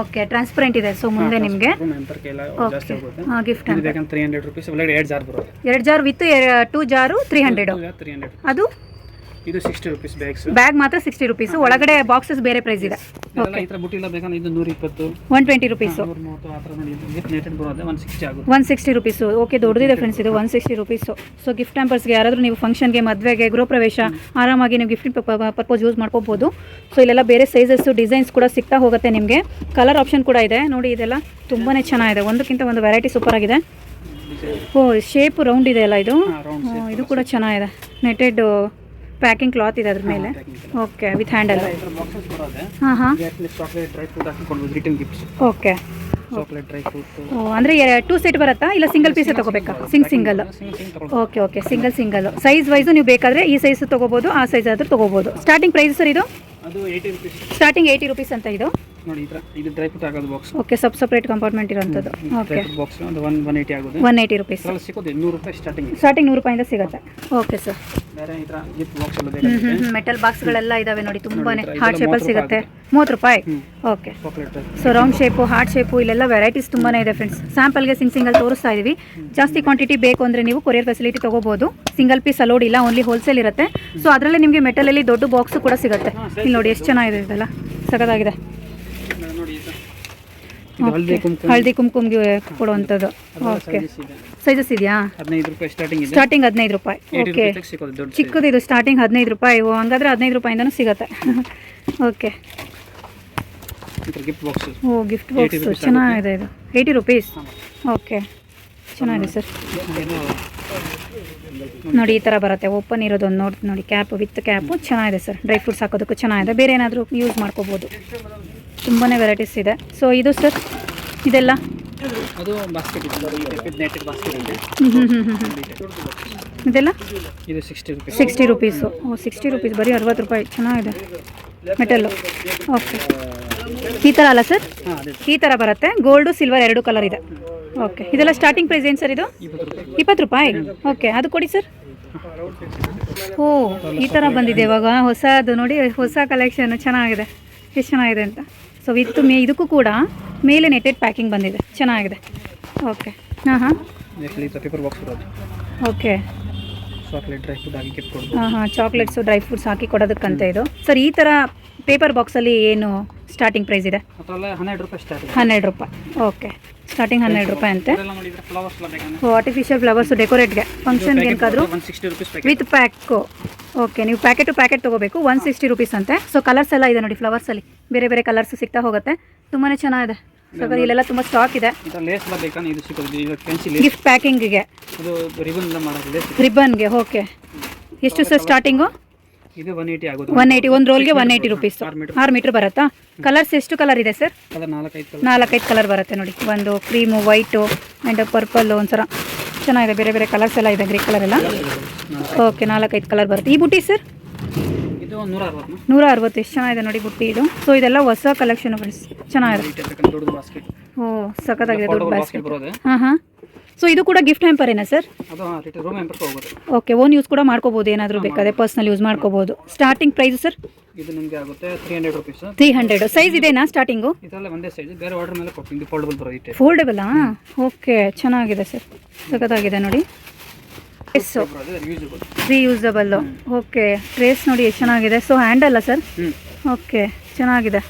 ಓಕೆ ಟ್ರಾನ್ಸ್ಪರೆಂಟ್ ಇದೆ ಸೊ ಮುಂದೆ ನಿಮಗೆ? ನಂತರಕ್ಕೆ ಎಲ್ಲ ಜಾಸ್ತಿ ಆಗುತ್ತೆ ಗಿಫ್ಟ್ ಇದು ಬೇಕಂದ್ರೆ ತ್ರೀ ಹಂಡ್ರೆಡ್ ರುಪೀಸ್ ಒಳಗಡೆ ಎರಡು ಜಾರ್ ಬರುತ್ತೆ. ಎರಡು jar with two jar three hundred three hundred ಅದು? ಇದು ಸಿಕ್ಸ್ಟಿ ರುಪೀಸ್ ಬ್ಯಾಗ್ಸ್ ಬ್ಯಾಗ್ ಮಾತ್ರ ಸಿಕ್ಸ್ಟಿ ರುಪೀಸ್ ಒಳಗಡೆ ಬಾಕ್ಸಸ್ ಬೇರೆ ಪ್ರೈಸ್ ಇದೆ. ಓಕೆ ಈ ಥರ ಬುಟ್ಟಿ ಎಲ್ಲ ಬೇಕಂದ್ರೆ ಇದು ನೂರ ಇಪ್ಪತ್ತು ಒನ್ ಟ್ವೆಂಟಿ ರುಪೀಸು ನೂರ ಮೂವತ್ತು ಆ ಥರ ನೋಡಿ ವಿತ್ ಬರೋದೆ ಒನ್ ಸಿಕ್ಸ್ಟಿ ಆಗುತ್ತೆ. ಒನ್ ಸಿಕ್ಸ್ಟಿ ರುಪೀಸು ಓಕೆ ದೊಡ್ಡದಿದೆ ಫ್ರೆಂಡ್ಸ್ ಇದು one sixty rupees so gift ಟ್ಯಾಂಪರ್ಸ್ಗೆ ಯಾರಾದರೂ ನೀವು ಫಂಕ್ಷನ್ಗೆ ಮದುವೆಗೆ ಗೃಹ ಪ್ರವೇಶ ಆರಾಮಾಗಿ ನೀವು ಗಿಫ್ಟ್ ಪರ್ಪೋಸ್ ಯೂಸ್ ಮಾಡ್ಕೋಬೋದು. ಸೊ ಇಲ್ಲೆಲ್ಲ ಬೇರೆ ಸೈಜಸ್ಸು ಡಿಸೈನ್ಸ್ ಕೂಡ ಸಿಗ್ತಾ ಹೋಗುತ್ತೆ ನಿಮಗೆ. ಕಲರ್ ಆಪ್ಷನ್ ಕೂಡ ಇದೆ. ನೋಡಿ ಇದೆಲ್ಲ ತುಂಬಾ ಚೆನ್ನಾಗಿದೆ. ಒಂದಕ್ಕಿಂತ ಒಂದು ವೆರೈಟಿ ಸೂಪರ್ ಆಗಿದೆ. ಓ ಶೇಪ್ ರೌಂಡ್ ಇದೆ? ಅಲ್ಲ ಇದು ಇದು ಕೂಡ ಚೆನ್ನಾಗಿದೆ. ನೆಟೆಡ್ ಪ್ಯಾಕಿಂಗ್ ಕ್ಲಾತ್ ಇದೆ ಅದ್ರ ಮೇಲೆ? ಓಕೆ ವಿತ್ ಹ್ಯಾಂಡಲ್ ಹಾಂ ಹಾಂ. Chocolate dry fruit return gifts okay chocolate dry fruit ಓ ಅಂದರೆ ಟೂ ಸೆಟ್ ಬರುತ್ತಾ? ಇಲ್ಲ ಸಿಂಗಲ್ ಪೀಸೇ ತಗೋಬೇಕಾ? ಸಿಂಗ್ ಸಿಂಗಲ್ ಸಿಂಗ್ Singh okay okay single single size wise ನೀವು ಬೇಕಾದರೆ ಈ ಸೈಜ್ ತೊಗೋಬೋದು ಆ ಸೈಜ್ ಆದರೂ ತೊಗೋಬೋದು. ಸ್ಟಾರ್ಟಿಂಗ್ ಪ್ರೈಸ್ ಸರ್ ಇದು? ಸ್ಟಾರ್ಟಿಂಗ್ ಏಯ್ಟಿ ರುಪೀಸ್ ಅಂತ ಇದು? ನೋಡಿ ಈ ಥರ ಇದು ಡ್ರೈ ಫ್ರೂಟ್ ಆಗೋದು box okay sub separate compartment ಇರೋಂಥದ್ದು. Okay box ಅದು ಒನ್ ಒನ್ ಏಯ್ಟಿ ಆಗೋದು. ಒನ್ ಏಯ್ಟಿ ರುಪೀಸ್ ಸಿಗೋದು ನೂರು ರೂಪಾಯಿ ಸ್ಟಾರ್ಟಿಂಗ್ ಸ್ಟಾರ್ಟಿಂಗ್ ನೂರು ರೂಪಾಯಿಂದ ಸಿಗುತ್ತೆ. ಓಕೆ ಸರ್ ಬೇರೆ ಈ ಥರ ಗಿಫ್ಟ್ ಬಾಕ್ಸ್ ಎಲ್ಲ ಬೇಕಾಗುತ್ತೆ. ಮೆಟಲ್ ಬಾಕ್ಸ್ಗಳೆಲ್ಲ ಇದಾವೆ ನೋಡಿ ತುಂಬಾನೇ ಹಾರ್ಟ್ ಶೇಪಲ್ಲಿ ಸಿಗುತ್ತೆ. ರೂಪಾಯಿ ಮೂವತ್ತು ರೂಪಾಯಿ? Okay so round shape heart shape ಇಲ್ಲೆಲ್ಲ ವೆರೈಟೀಸ್ ತುಂಬಾನೇ ಇದೆ ಫ್ರೆಂಡ್ಸ್ ಸ್ಯಾಂಪಲ್ಗೆ ಸಿಂಗ್ ಸಿಂಗಲ್ ತೋರಿಸ್ತಾ ಇದೀವಿ. ಜಾಸ್ತಿ ಕ್ವಾಂಟಿಟಿ ಬೇಕು ಅಂದರೆ ನೀವು ಕೊರಿಯರ್ ಫೆಸಿಲಿಟಿ ತೊಗೋಬೋದು. ಸಿಂಗಲ್ ಪೀಸ್ ಅಲೋಡ್ ಇಲ್ಲ ಓನ್ಲಿ ಹೋಲ್ಸೇಲ್ ಇರುತ್ತೆ. ಸೊ ಅದರಲ್ಲೇ ನಿಮಗೆ ಮೆಟಲಲ್ಲಿ ದೊಡ್ಡ ಬಾಕ್ಸು ಕೂಡ ಸಿಗುತ್ತೆ. ಇಲ್ಲಿ ನೋಡಿ ಎಷ್ಟು ಚೆನ್ನಾಗಿದೆ ಇದೆಲ್ಲ. ಸಖತ್ತಾಗಿದೆ. ಹಳದಿ ಕುಂಕುಮ. ಹಳದಿ ಕುಂಕುಮ್ಗೆ ಕೊಡುವಂಥದ್ದು. ಓಕೆ ಸೈಜಸ್ ಇದೆಯಾ? ಸ್ಟಾರ್ಟಿಂಗ್ ಹದಿನೈದು ರೂಪಾಯಿ. ಓಕೆ ರೂಪಾಯಿ ಸಿಗೋದು ದೊಡ್ಡ size. ಚಿಕ್ಕದು ಇದು ಸ್ಟಾರ್ಟಿಂಗ್ ಹದಿನೈದು ರೂಪಾಯಿ. ಓ ಹಂಗಾದ್ರೆ ಹದಿನೈದು ರೂಪಾಯಿಂದನೂ ಸಿಗುತ್ತೆ. ಓಕೆ ಈ ಗಿಫ್ಟ್ ಬಾಕ್ಸ್ ಓ ಗಿಫ್ಟ್ ಬಾಕ್ಸ್ ಚೆನ್ನಾಗಿದೆ ಇದು. ಏಯ್ಟಿ ರುಪೀಸ್ ಓಕೆ ಚೆನ್ನಾಗಿದೆ ಸರ್ ನೋಡಿ ಈ ಥರ ಬರುತ್ತೆ. ಓಪನ್ ಇರೋದು ಒಂದು ನೋಡಿ ನೋಡಿ ಕ್ಯಾಪ್ ವಿತ್ ಕ್ಯಾಪು ಚೆನ್ನಾಗಿದೆ ಸರ್ ಡ್ರೈ ಫ್ರೂಟ್ಸ್ ಹಾಕೋದಕ್ಕೂ ಚೆನ್ನಾಗಿದೆ. ಬೇರೆ ಏನಾದರೂ ಯೂಸ್ ಮಾಡ್ಕೋಬೋದು. ತುಂಬಾ ವೆರೈಟೀಸ್ ಇದೆ. ಸೊ ಇದು ಸರ್ ಇದೆಲ್ಲ? ಅದು ಬಾಸ್ಕೆಟ್ ಬಾಸ್ಕೆಟ್ ಇದೆ. ಇದೆಲ್ಲ? ಇದು ಸಿಕ್ಸ್ಟಿ ರುಪೀಸ್ ಸಿಕ್ಸ್ಟಿ ರುಪೀಸು ಓ ಸಿಕ್ಸ್ಟಿ ರುಪೀಸ್ ಬರೀ ಅರವತ್ತು ರೂಪಾಯಿ. ಚೆನ್ನಾಗಿದೆ. ಮೆಟಲ್ಲು ಓಕೆ ಈ ಥರ ಅಲ್ಲ ಸರ್ ಈ ಥರ ಬರುತ್ತೆ. ಗೋಲ್ಡು ಸಿಲ್ವರ್ ಎರಡು ಕಲರ್ ಇದೆ. ಓಕೆ ಇದೆಲ್ಲ ಸ್ಟಾರ್ಟಿಂಗ್ ಪ್ರೈಸ್ ಏನು ಸರ್ ಇದು? ಇಪ್ಪತ್ತು ರೂಪಾಯಿ. ಓಕೆ ಅದು ಕೊಡಿ ಸರ್ ಓ ಈ ಥರ ಬಂದಿದೆ ಇವಾಗ. ಹೊಸದು ನೋಡಿ ಹೊಸ ಕಲೆಕ್ಷನ್ ಚೆನ್ನಾಗಿದೆ. ಎಷ್ಟು ಚೆನ್ನಾಗಿದೆ ಅಂತ. ಸೊ ವಿತ್ ಮೇ ಇದಕ್ಕೂ ಕೂಡ ಮೇಲೆ ನೆಟೆಡ್ ಪ್ಯಾಕಿಂಗ್ ಬಂದಿದೆ. ಚೆನ್ನಾಗಿದೆ. ಓಕೆ ಹಾಂ ಹಾಂ. ಓಕೆ ಚಾಕ್ಲೇಟ್ ಡ್ರೈ ಫ್ರೂಟ್ ಹಾಕಿ ಹಾಂ ಹಾಂ. ಚಾಕ್ಲೇಟ್ಸು ಡ್ರೈ ಫ್ರೂಟ್ಸ್ ಹಾಕಿ ಕೊಡೋದಕ್ಕಂತ ಇದು. ಸರ್ ಈ ಥರ ಪೇಪರ್ ಬಾಕ್ಸಲ್ಲಿ ಏನು ಸ್ಟಾರ್ಟಿಂಗ್ ಪ್ರೈಸ್ ಇದೆ? ಹನ್ನೆರಡು ರೂಪಾಯಿ ಹನ್ನೆರಡು ರೂಪಾಯಿ. ಓಕೆ ಸ್ಟಾರ್ಟಿಂಗ್ ಹನ್ನೆರಡು ರೂಪಾಯಿ ಅಂತೆ. ಓ ಆರ್ಟಿಫಿಷಿಯಲ್ ಫ್ಲವರ್ಸು ಡೆಕೋರೇಟ್ಗೆ ಫಂಕ್ಷನ್ಗೆ ಏನಕ್ಕಾದರೂ ವಿತ್ ಪ್ಯಾಕು ಓಕೆ ನೀವು ಪ್ಯಾಕೆಟ್ ಟು ಪ್ಯಾಕೆಟ್ ತೊಗೋಬೇಕು. ಒನ್ ಸಿಕ್ಸ್ಟಿ ರುಪೀಸ್ ಅಂತೆ. ಸೊ ಕಲರ್ಸ್ ಎಲ್ಲ ಇದೆ ನೋಡಿ ಫ್ಲವರ್ಸಲ್ಲಿ ಬೇರೆ ಬೇರೆ ಕಲರ್ಸ್ ಸಿಗ್ತಾ ಹೋಗುತ್ತೆ. ತುಂಬಾ ಚೆನ್ನಾಗಿದೆ. ಸೊ ಇಲ್ಲೆಲ್ಲ ತುಂಬ ಸ್ಟಾಕ್ ಇದೆ. ಗಿಫ್ಟ್ ಪ್ಯಾಕಿಂಗಿಗೆ ರಿಬನ್ಗೆ ಓಕೆ ಎಷ್ಟು ಸರ್ ಸ್ಟಾರ್ಟಿಂಗು ಇದು ಒನ್ ಏಯ್ಟಿ ಆಗುತ್ತೆ ಒನ್ ಏಯ್ಟಿ ಒಂದು ರೋಲ್ಗೆ ಒನ್ ಏಯ್ಟಿ ರುಪೀಸ್ ಆರು ಮೀಟರ್ ಬರುತ್ತಾ? ಕಲರ್ಸ್ ಎಷ್ಟು ಕಲರ್ ಇದೆ ಸರ್ ನಾಲ್ಕೈದು ಕಲರ್ ಬರುತ್ತೆ ನೋಡಿ. ಒಂದು ಕ್ರೀಮು ವೈಟು ಆ್ಯಂಡ್ ಪರ್ಪಲ್ಲು ಒಂಥರ ಚೆನ್ನಾಗಿದೆ ಬೇರೆ ಬೇರೆ ಕಲರ್ಸ್ ಎಲ್ಲ ಇದೆ ಗ್ರೀ ಕಲರ್ ಎಲ್ಲ. ಓಕೆ ನಾಲ್ಕೈದು. ಕಲರ್ ಬರುತ್ತೆ. ಈ ಬುಟ್ಟಿ ಸರ್ ನೂರ ಅರವತ್ತು ಎಷ್ಟು ಚೆನ್ನಾಗಿದೆ ನೋಡಿ ಬುಟ್ಟಿ ಇದು. ಸೊ ಇದೆಲ್ಲ ಹೊಸ ಕಲೆಕ್ಷನ್ ಫ್ರೆಂಡ್ಸ್ ಚೆನ್ನಾಗಿದೆ. ಓ ಸಖತ್ತಾಗಿದೆ ದೊಡ್ಡ ಬಾಸ್ಕೆಟ್ ಬರೋದು ಹಾಂ ಹಾಂ. ಸೊ ಇದು ಕೂಡ ಗಿಫ್ಟ್ ಹ್ಯಾಂಪರೇನಾ ಸರ್ ಅದು ರೂಮ್ ಹ್ಯಾಂಪರ್ ಹೋಗೋದು ಓಕೆ ಓನ್ ಯೂಸ್ ಕೂಡ ಮಾಡ್ಕೋಬೋದು ಏನಾದರೂ ಬೇಕಾದ್ರೆ ಪರ್ಸ್ನಲ್ ಯೂಸ್ ಮಾಡ್ಕೋಬೋದು. ಸ್ಟಾರ್ಟಿಂಗ್ ಪ್ರೈಸ್ ಸರ್ ಇದು ನಿಮಗೆ ಆಗುತ್ತೆ three hundred rupees three hundred size ಇದೆನಾ ಸ್ಟಾರ್ಟಿಂಗು ಇದೆಲ್ಲ ಒಂದೇ ಸೈಜ್ ಬೇರೆ ಆರ್ಡರ್ ಮೇಲೆ ಕೊಡ್ತೀನಿ ಫೋಲ್ಡಬಲ್ ಬರೋದು ಫೋಲ್ಡಬಲ್ ಫೋಲ್ಡಬಲಾ ಓಕೆ ಚೆನ್ನಾಗಿದೆ ಸರ್ ಸಖತ್ತಾಗಿದೆ ನೋಡಿ. ಎಸ್ಸು ರೀಯೂಸಬಲ್ಲು ಓಕೆ ಟ್ರೇಸ್ ನೋಡಿ ಎಷ್ಟು ಚೆನ್ನಾಗಿದೆ ಸೊ ಹ್ಯಾಂಡಲ್ಲ ಸರ್ ಓಕೆ ಚೆನ್ನಾಗಿದೆ.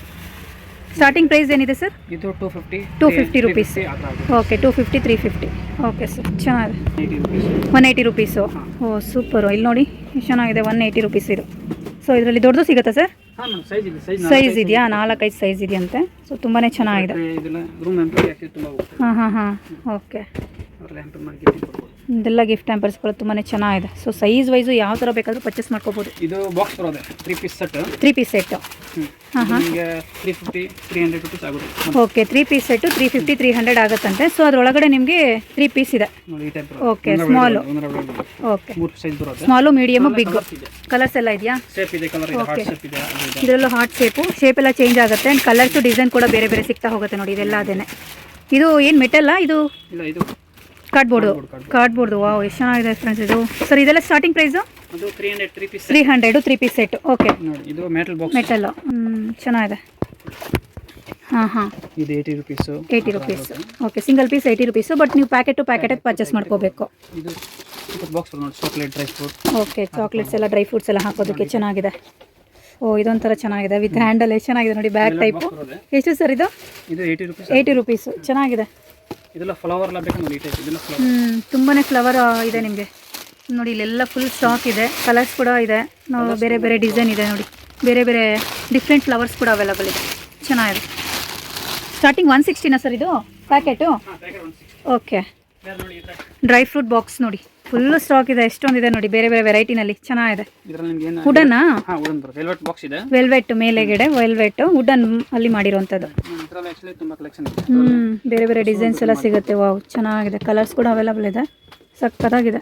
ಸ್ಟಾರ್ಟಿಂಗ್ ಪ್ರೈಸ್ ಏನಿದೆ ಸರ್ ಇದು ಟೂ ಫಿಫ್ಟಿ 250 ಫಿಫ್ಟಿ ಆ okay two fifty three fifty okay sir ಚೆನ್ನಾಗಿದೆ ರುಪೀಸ್ ಒನ್ ಏಯ್ಟಿ ರುಪೀಸು ಓ? ಸೂಪರು ಇಲ್ಲಿ ನೋಡಿ ಚೆನ್ನಾಗಿದೆ ಒನ್ ಏಯ್ಟಿ ರುಪೀಸ್ ಇದು. ಸೊ ಇದರಲ್ಲಿ ದೊಡ್ಡದು ಸಿಗುತ್ತಾ ಸರ್ ಸೈಜ್ ಇದೆ ಸೈಜ್ ಸೈಜ್ ಇದೆಯಾ? ನಾಲ್ಕೈದು ಸೈಜ್ ಇದೆಯಂತೆ. ಸೊ ತುಂಬಾ ಚೆನ್ನಾಗಿದೆ ಹಾಂ ಹಾಂ ಹಾಂ. ಓಕೆ ಇದೆಲ್ಲ ಗಿಫ್ಟ್ ಟ್ಯಾಂಪರ್ಸ್ಗಳು ತುಂಬಾ ಚೆನ್ನಾಗಿದೆ. ಸೊ ಸೈಜ್ ವೈಸು ಯಾವ ಥರ ಬೇಕಾದರೂ ಪರ್ಚೇಸ್ ಮಾಡ್ಕೋಬೋದು. ಇದು ಬಾಕ್ಸ್ ಬರೋದೆ three piece set three piece set ಹಾಂ ಹಾಂ. Three fifty three hundred rupees ಆಗುತ್ತೆ. Okay three piece set three fifty three hundred ಆಗುತ್ತಂತೆ. So ಅದರೊಳಗಡೆ ನಿಮಗೆ ತ್ರೀ ಪೀಸ್ ಇದೆ. ನೋಡಿ small. Okay small medium big colours ಎಲ್ಲ ಇದೆಯಾ? ಶೇಪ್ ಇದೆ ಕಲರ್ ಇದೆ ಹಾರ್ಟ್ ಶೇಪ್ ಇದೆ ಅದು ಇದರಲ್ಲೂ ಹಾರ್ಟ್ ಶೇಪು ಶೇಪ್ ಎಲ್ಲ ಚೇಂಜ್ ಆಗುತ್ತೆ. ಆ್ಯಂಡ್ ಕಲರ್ಸು ಡಿಸೈನ್ ಕೂಡ ಬೇರೆ ಬೇರೆ ಸಿಗ್ತಾ ಹೋಗುತ್ತೆ ನೋಡಿ ಇದೆಲ್ಲ ಅದೇನೆ. ಇದು ಏನು ಮೆಟಲ್ಲ ಇದು ಇಲ್ಲ ಇದು ಕಾರ್ಡ್ಬೋರ್ಡು ಕಾರ್ಡ್ಬೋರ್ಡು ವಾವ್ ಎಷ್ಟು ಚೆನ್ನಾಗಿದೆ ಫ್ರೆಂಡ್ಸ್ ಇದು. ಸರ್ ಇದೆಲ್ಲ ಸ್ಟಾರ್ಟಿಂಗ್ ಪ್ರೈಸು ಅದು three hundred three piece three hundred three piece set okay ನೋಡಿ ಇದು ಮೆಟಲ್ ಬಾಕ್ಸ್ ಮೆಟಲ್ಲು ಚೆನ್ನಾಗಿದೆ. ಹಾಂ ಹಾಂ. ಇದು eighty rupees eighty rupees okay single piece eighty rupees but ನೀವು ಪ್ಯಾಕೆಟ್ ಟು ಪ್ಯಾಕೆಟ್ ಪರ್ಚೇಸ್ ಮಾಡ್ಕೋಬೇಕು. ಇದು ಬಾಕ್ಸ್ ನೋಡಿ chocolate dry fruit okay chocolates ಎಲ್ಲ ಡ್ರೈ ಫ್ರೂಟ್ಸ್ ಎಲ್ಲ ಹಾಕೋದಕ್ಕೆ ಚೆನ್ನಾಗಿದೆ. ಓ ಇದೊಂಥರ ಚೆನ್ನಾಗಿದೆ ವಿತ್ ಹ್ಯಾಂಡಲ್ ಎಷ್ಟು ಚೆನ್ನಾಗಿದೆ ನೋಡಿ ಬ್ಯಾಗ್ ಟೈಪು ಎಷ್ಟು ಸರ್ ಇದು? ಇದು ಏಯ್ಟಿ ರುಪೀಸ್ ಏಯ್ಟಿ ರುಪೀಸು ಚೆನ್ನಾಗಿದೆ. ಇದೆಲ್ಲ ಫ್ಲವರ್ ಎಲ್ಲ ನೋಡಿ ಇದೆಲ್ಲ ಫ್ಲವರ್ ಹ್ಞೂ ತುಂಬಾ ಫ್ಲವರ್ ಇದೆ ನಿಮಗೆ. ನೋಡಿ ಇಲ್ಲೆಲ್ಲ ಫುಲ್ ಸ್ಟಾಕ್ ಇದೆ. ಕಲರ್ಸ್ ಕೂಡ ಇದೆ. ನಾವು ಬೇರೆ ಬೇರೆ ಡಿಸೈನ್ ಇದೆ ನೋಡಿ. ಬೇರೆ ಬೇರೆ ಡಿಫ್ರೆಂಟ್ ಫ್ಲವರ್ಸ್ ಕೂಡ ಅವೈಲಬಲ್ ಇದೆ. ಚೆನ್ನಾಗಿದೆ. ಸ್ಟಾರ್ಟಿಂಗ್ ಒನ್ ಸಿಕ್ಸ್ಟಿನಾ ಸರ್ ಇದು? Packet okay dry fruit box ನೋಡಿ. ಫುಲ್ ಸ್ಟಾಕ್ ಇದೆ ಎಷ್ಟೊಂದಿದೆ ನೋಡಿ ಬೇರೆ ಬೇರೆ ವೆರೈಟಿನಲ್ಲಿ ಚೆನ್ನಾಗಿದೆ. ಬರುತ್ತೆ ವೆಲ್ವೆಟ್ ಬಾಕ್ಸ್ ಇದೆ. ವೆಲ್ವೆಟ್ ಮೇಲೆಗಡೆ ವೆಲ್ವೆಟ್ ವುಡನ್ ಅಲ್ಲಿ ಮಾಡಿರುವಂತದ್ದು ಹ್ಮ್ ಬೇರೆ ಬೇರೆ ಡಿಸೈನ್ಸ್ ಎಲ್ಲ ಸಿಗುತ್ತೆ. ವಾವ್ ಚೆನ್ನಾಗಿದೆ. ಕಲರ್ಸ್ ಕೂಡ ಅವೈಲಬಲ್ ಇದೆ. ಸಕ್ಕತ್ತಾಗಿದೆ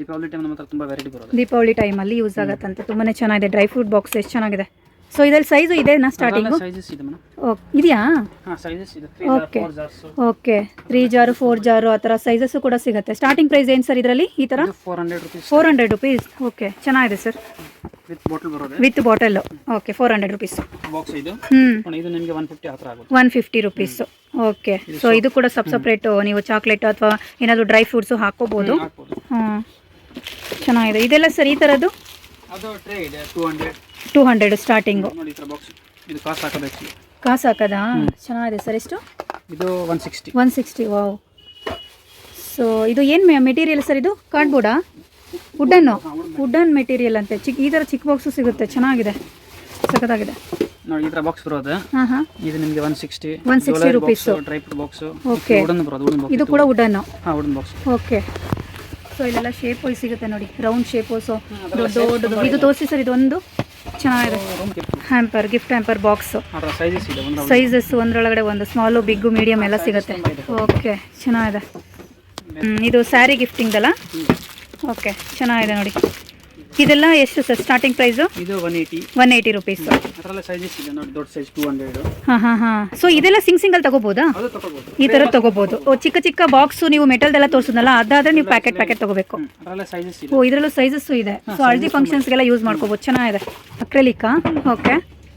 ದೀಪಾವಳಿ ಟೈಮ್ ಅಲ್ಲಿ ಹತ್ರ ತುಂಬ ವೆರೈಟಿ ಬರೋದು. ದೀಪಾವಳಿ ಟೈಮಲ್ಲಿ ಯೂಸ್ ಆಗತ್ತಂತೆ. ತುಂಬಾನೇ ಚೆನ್ನಾಗಿದೆ. ಡ್ರೈ ಫ್ರೂಟ್ ಬಾಕ್ಸ್ ಎಷ್ಟು ಚೆನ್ನಾಗಿದೆ. ಸೊ ಇದರಲ್ಲಿ ಸೈಜು ಇದೆನಾ ಸ್ಟಾರ್ಟಿಂಗು ಸೈಜಸ್ ಇದೆ ಮೇಡಮ್. ಓ ಇದೆಯಾ? ಹಾಂ ಸೈಜಸ್ ಇದೆ. Three Okay. Four jars okay three jar four jar ಆ ಥರ ಸೈಜಸ್ಸು ಕೂಡ ಸಿಗುತ್ತೆ. ಸ್ಟಾರ್ಟಿಂಗ್ ಪ್ರೈಸ್ ಏನು ಸರ್ ಇದರಲ್ಲಿ ಈ ಥರ? Four hundred rupees four hundred rupees okay ಚೆನ್ನಾಗಿದೆ ಸರ್ ವಿತ್ ಬಾಟಲ್ ಬರೋದೆ? With bottle okay four hundred rupees box ಇದು? ಹ್ಞೂ ಇದು ನಿಮಗೆ ಒನ್ ಫಿಫ್ಟಿ ಆ ಥರ ಆಗುತ್ತೆ. One fifty rupees okay so ಇದು ಕೂಡ ಸಬ್ ಸಪ್ರೇಟು ನೀವು ಚಾಕ್ಲೇಟ್ ಅಥವಾ ಏನಾದರೂ ಡ್ರೈ ಫ್ರೂಟ್ಸು ಹಾಕೋಬೋದು. ಹ್ಞೂ ಚೆನ್ನಾಗಿದೆ. ಇದೆಲ್ಲ ಸರ್ ಈ ಥರದ್ದು? ಅದು ಟ್ರೇ ಇದೆ two hundred two hundred starting ನೋಡಿ ಈ ಥರ ಬಾಕ್ಸ್ ಇದು ಕಾಸ್ಟ್ ಹಾಕೋದು ಆ್ಯಕ್ಚುಲಿ ಕಾಸು ಹಾಕದಾ? ಚೆನ್ನಾಗಿದೆ ಸರ್ ಎಷ್ಟು ಇದು one sixty one sixty wow so ಇದು ಏನು ಮೆಟೀರಿಯಲ್ ಸರ್ ಇದು? ಕಾರ್ಡ್ಬೋರ್ಡಾ ವುಡನ್ನು ವುಡನ್ ಮೆಟೀರಿಯಲ್ ಅಂತೆ. ಚಿಕ್ಕ ಈ ಥರ ಚಿಕ್ಕ ಬಾಕ್ಸು ಸಿಗುತ್ತೆ. ಚೆನ್ನಾಗಿದೆ. ಸಖತ್ತಾಗಿದೆ. ನೋಡಿ ಈ ಥರ ಬಾಕ್ಸ್ ಬರೋದು. ಹಾಂ ಹಾಂ. ಇದು ನಿಮಗೆ one sixty 160 rupees. Dry fruit box okay wooden ಬರೋದು ವುಡನ್ ಬಾಕ್ಸ್ ಇದು ಕೂಡ ವುಡನ್ನು ಹಾಂ ವುಡನ್ ಬಾಕ್ಸ್ ಓಕೆ ಸೊ ಇಲ್ಲೆಲ್ಲ ಶೇಪ್ ಸಿಗುತ್ತೆ ನೋಡಿ. ರೌಂಡ್ ಶೇಪು ಸೊ ದೊಡ್ಡ ದೊಡ್ಡದು. ಇದು ತೋರಿಸಿ ಸರ್ ಇದೊಂದು ಚೆನ್ನಾಗಿದೆ. Hamper gift hamper box sizes ಒಂದರೊಳಗಡೆ ಒಂದು ಸ್ಮಾಲು ಬಿಗ್ಗು ಮೀಡಿಯಮ್ ಎಲ್ಲ ಸಿಗುತ್ತೆ. ಓಕೆ ಚೆನ್ನಾಗಿದೆ. ಇದು ಸ್ಯಾರಿ ಗಿಫ್ಟಿಂಗ್ದಲ್ಲ ಓಕೆ ಚೆನ್ನಾಗಿದೆ ನೋಡಿ. ಇದೆಲ್ಲ ಎಷ್ಟು ಸರ್? ಸ್ಟಾರ್ಟಿಂಗ್ ಪ್ರೈಸು ಇದು one eighty one eighty rupees ಅದರಲ್ಲ sizes ಇದೆ ನೋಡಿ ದೊಡ್ಡ ಸೈಜ್ ಟೂ ಹಂಡ್ರೆಡ್ ಹಾಂ ಹಾಂ ಹಾಂ. ಸೊ ಇದೆಲ್ಲ ಸಿಂಗ್ ಸಿಂಗಲ್ ತಗೋಬೋದಾ? ಅದು ತಗೋಬೋದು. ಈ ಥರ ತಗೋಬೋದು. ಓ ಚಿಕ್ಕ ಚಿಕ್ಕ ಬಾಕ್ಸು ನೀವು ಮೆಟಲ್ದೆಲ್ಲ ತೋರಿಸಿದ್ನಲ್ಲ ಅದಾದರೆ ನೀವು ಪ್ಯಾಕೆಟ್ ಪ್ಯಾಕೆಟ್ ತಗೋಬೇಕು. ಅದರಲ್ಲ ಸೈಜಸ್ ಇದೆ. ಓ ಇದರಲ್ಲೂ ಸೈಜಸ್ಸು ಇದೆ. ಸೊ ಹಳದಿ ಫಂಕ್ಷನ್ಸ್ಗೆಲ್ಲ ಯೂಸ್ ಮಾಡ್ಕೋಬೋದು. ಚೆನ್ನಾಗಿದೆ. ಅಕ್ರೆಲಿಕಾ? ಓಕೆ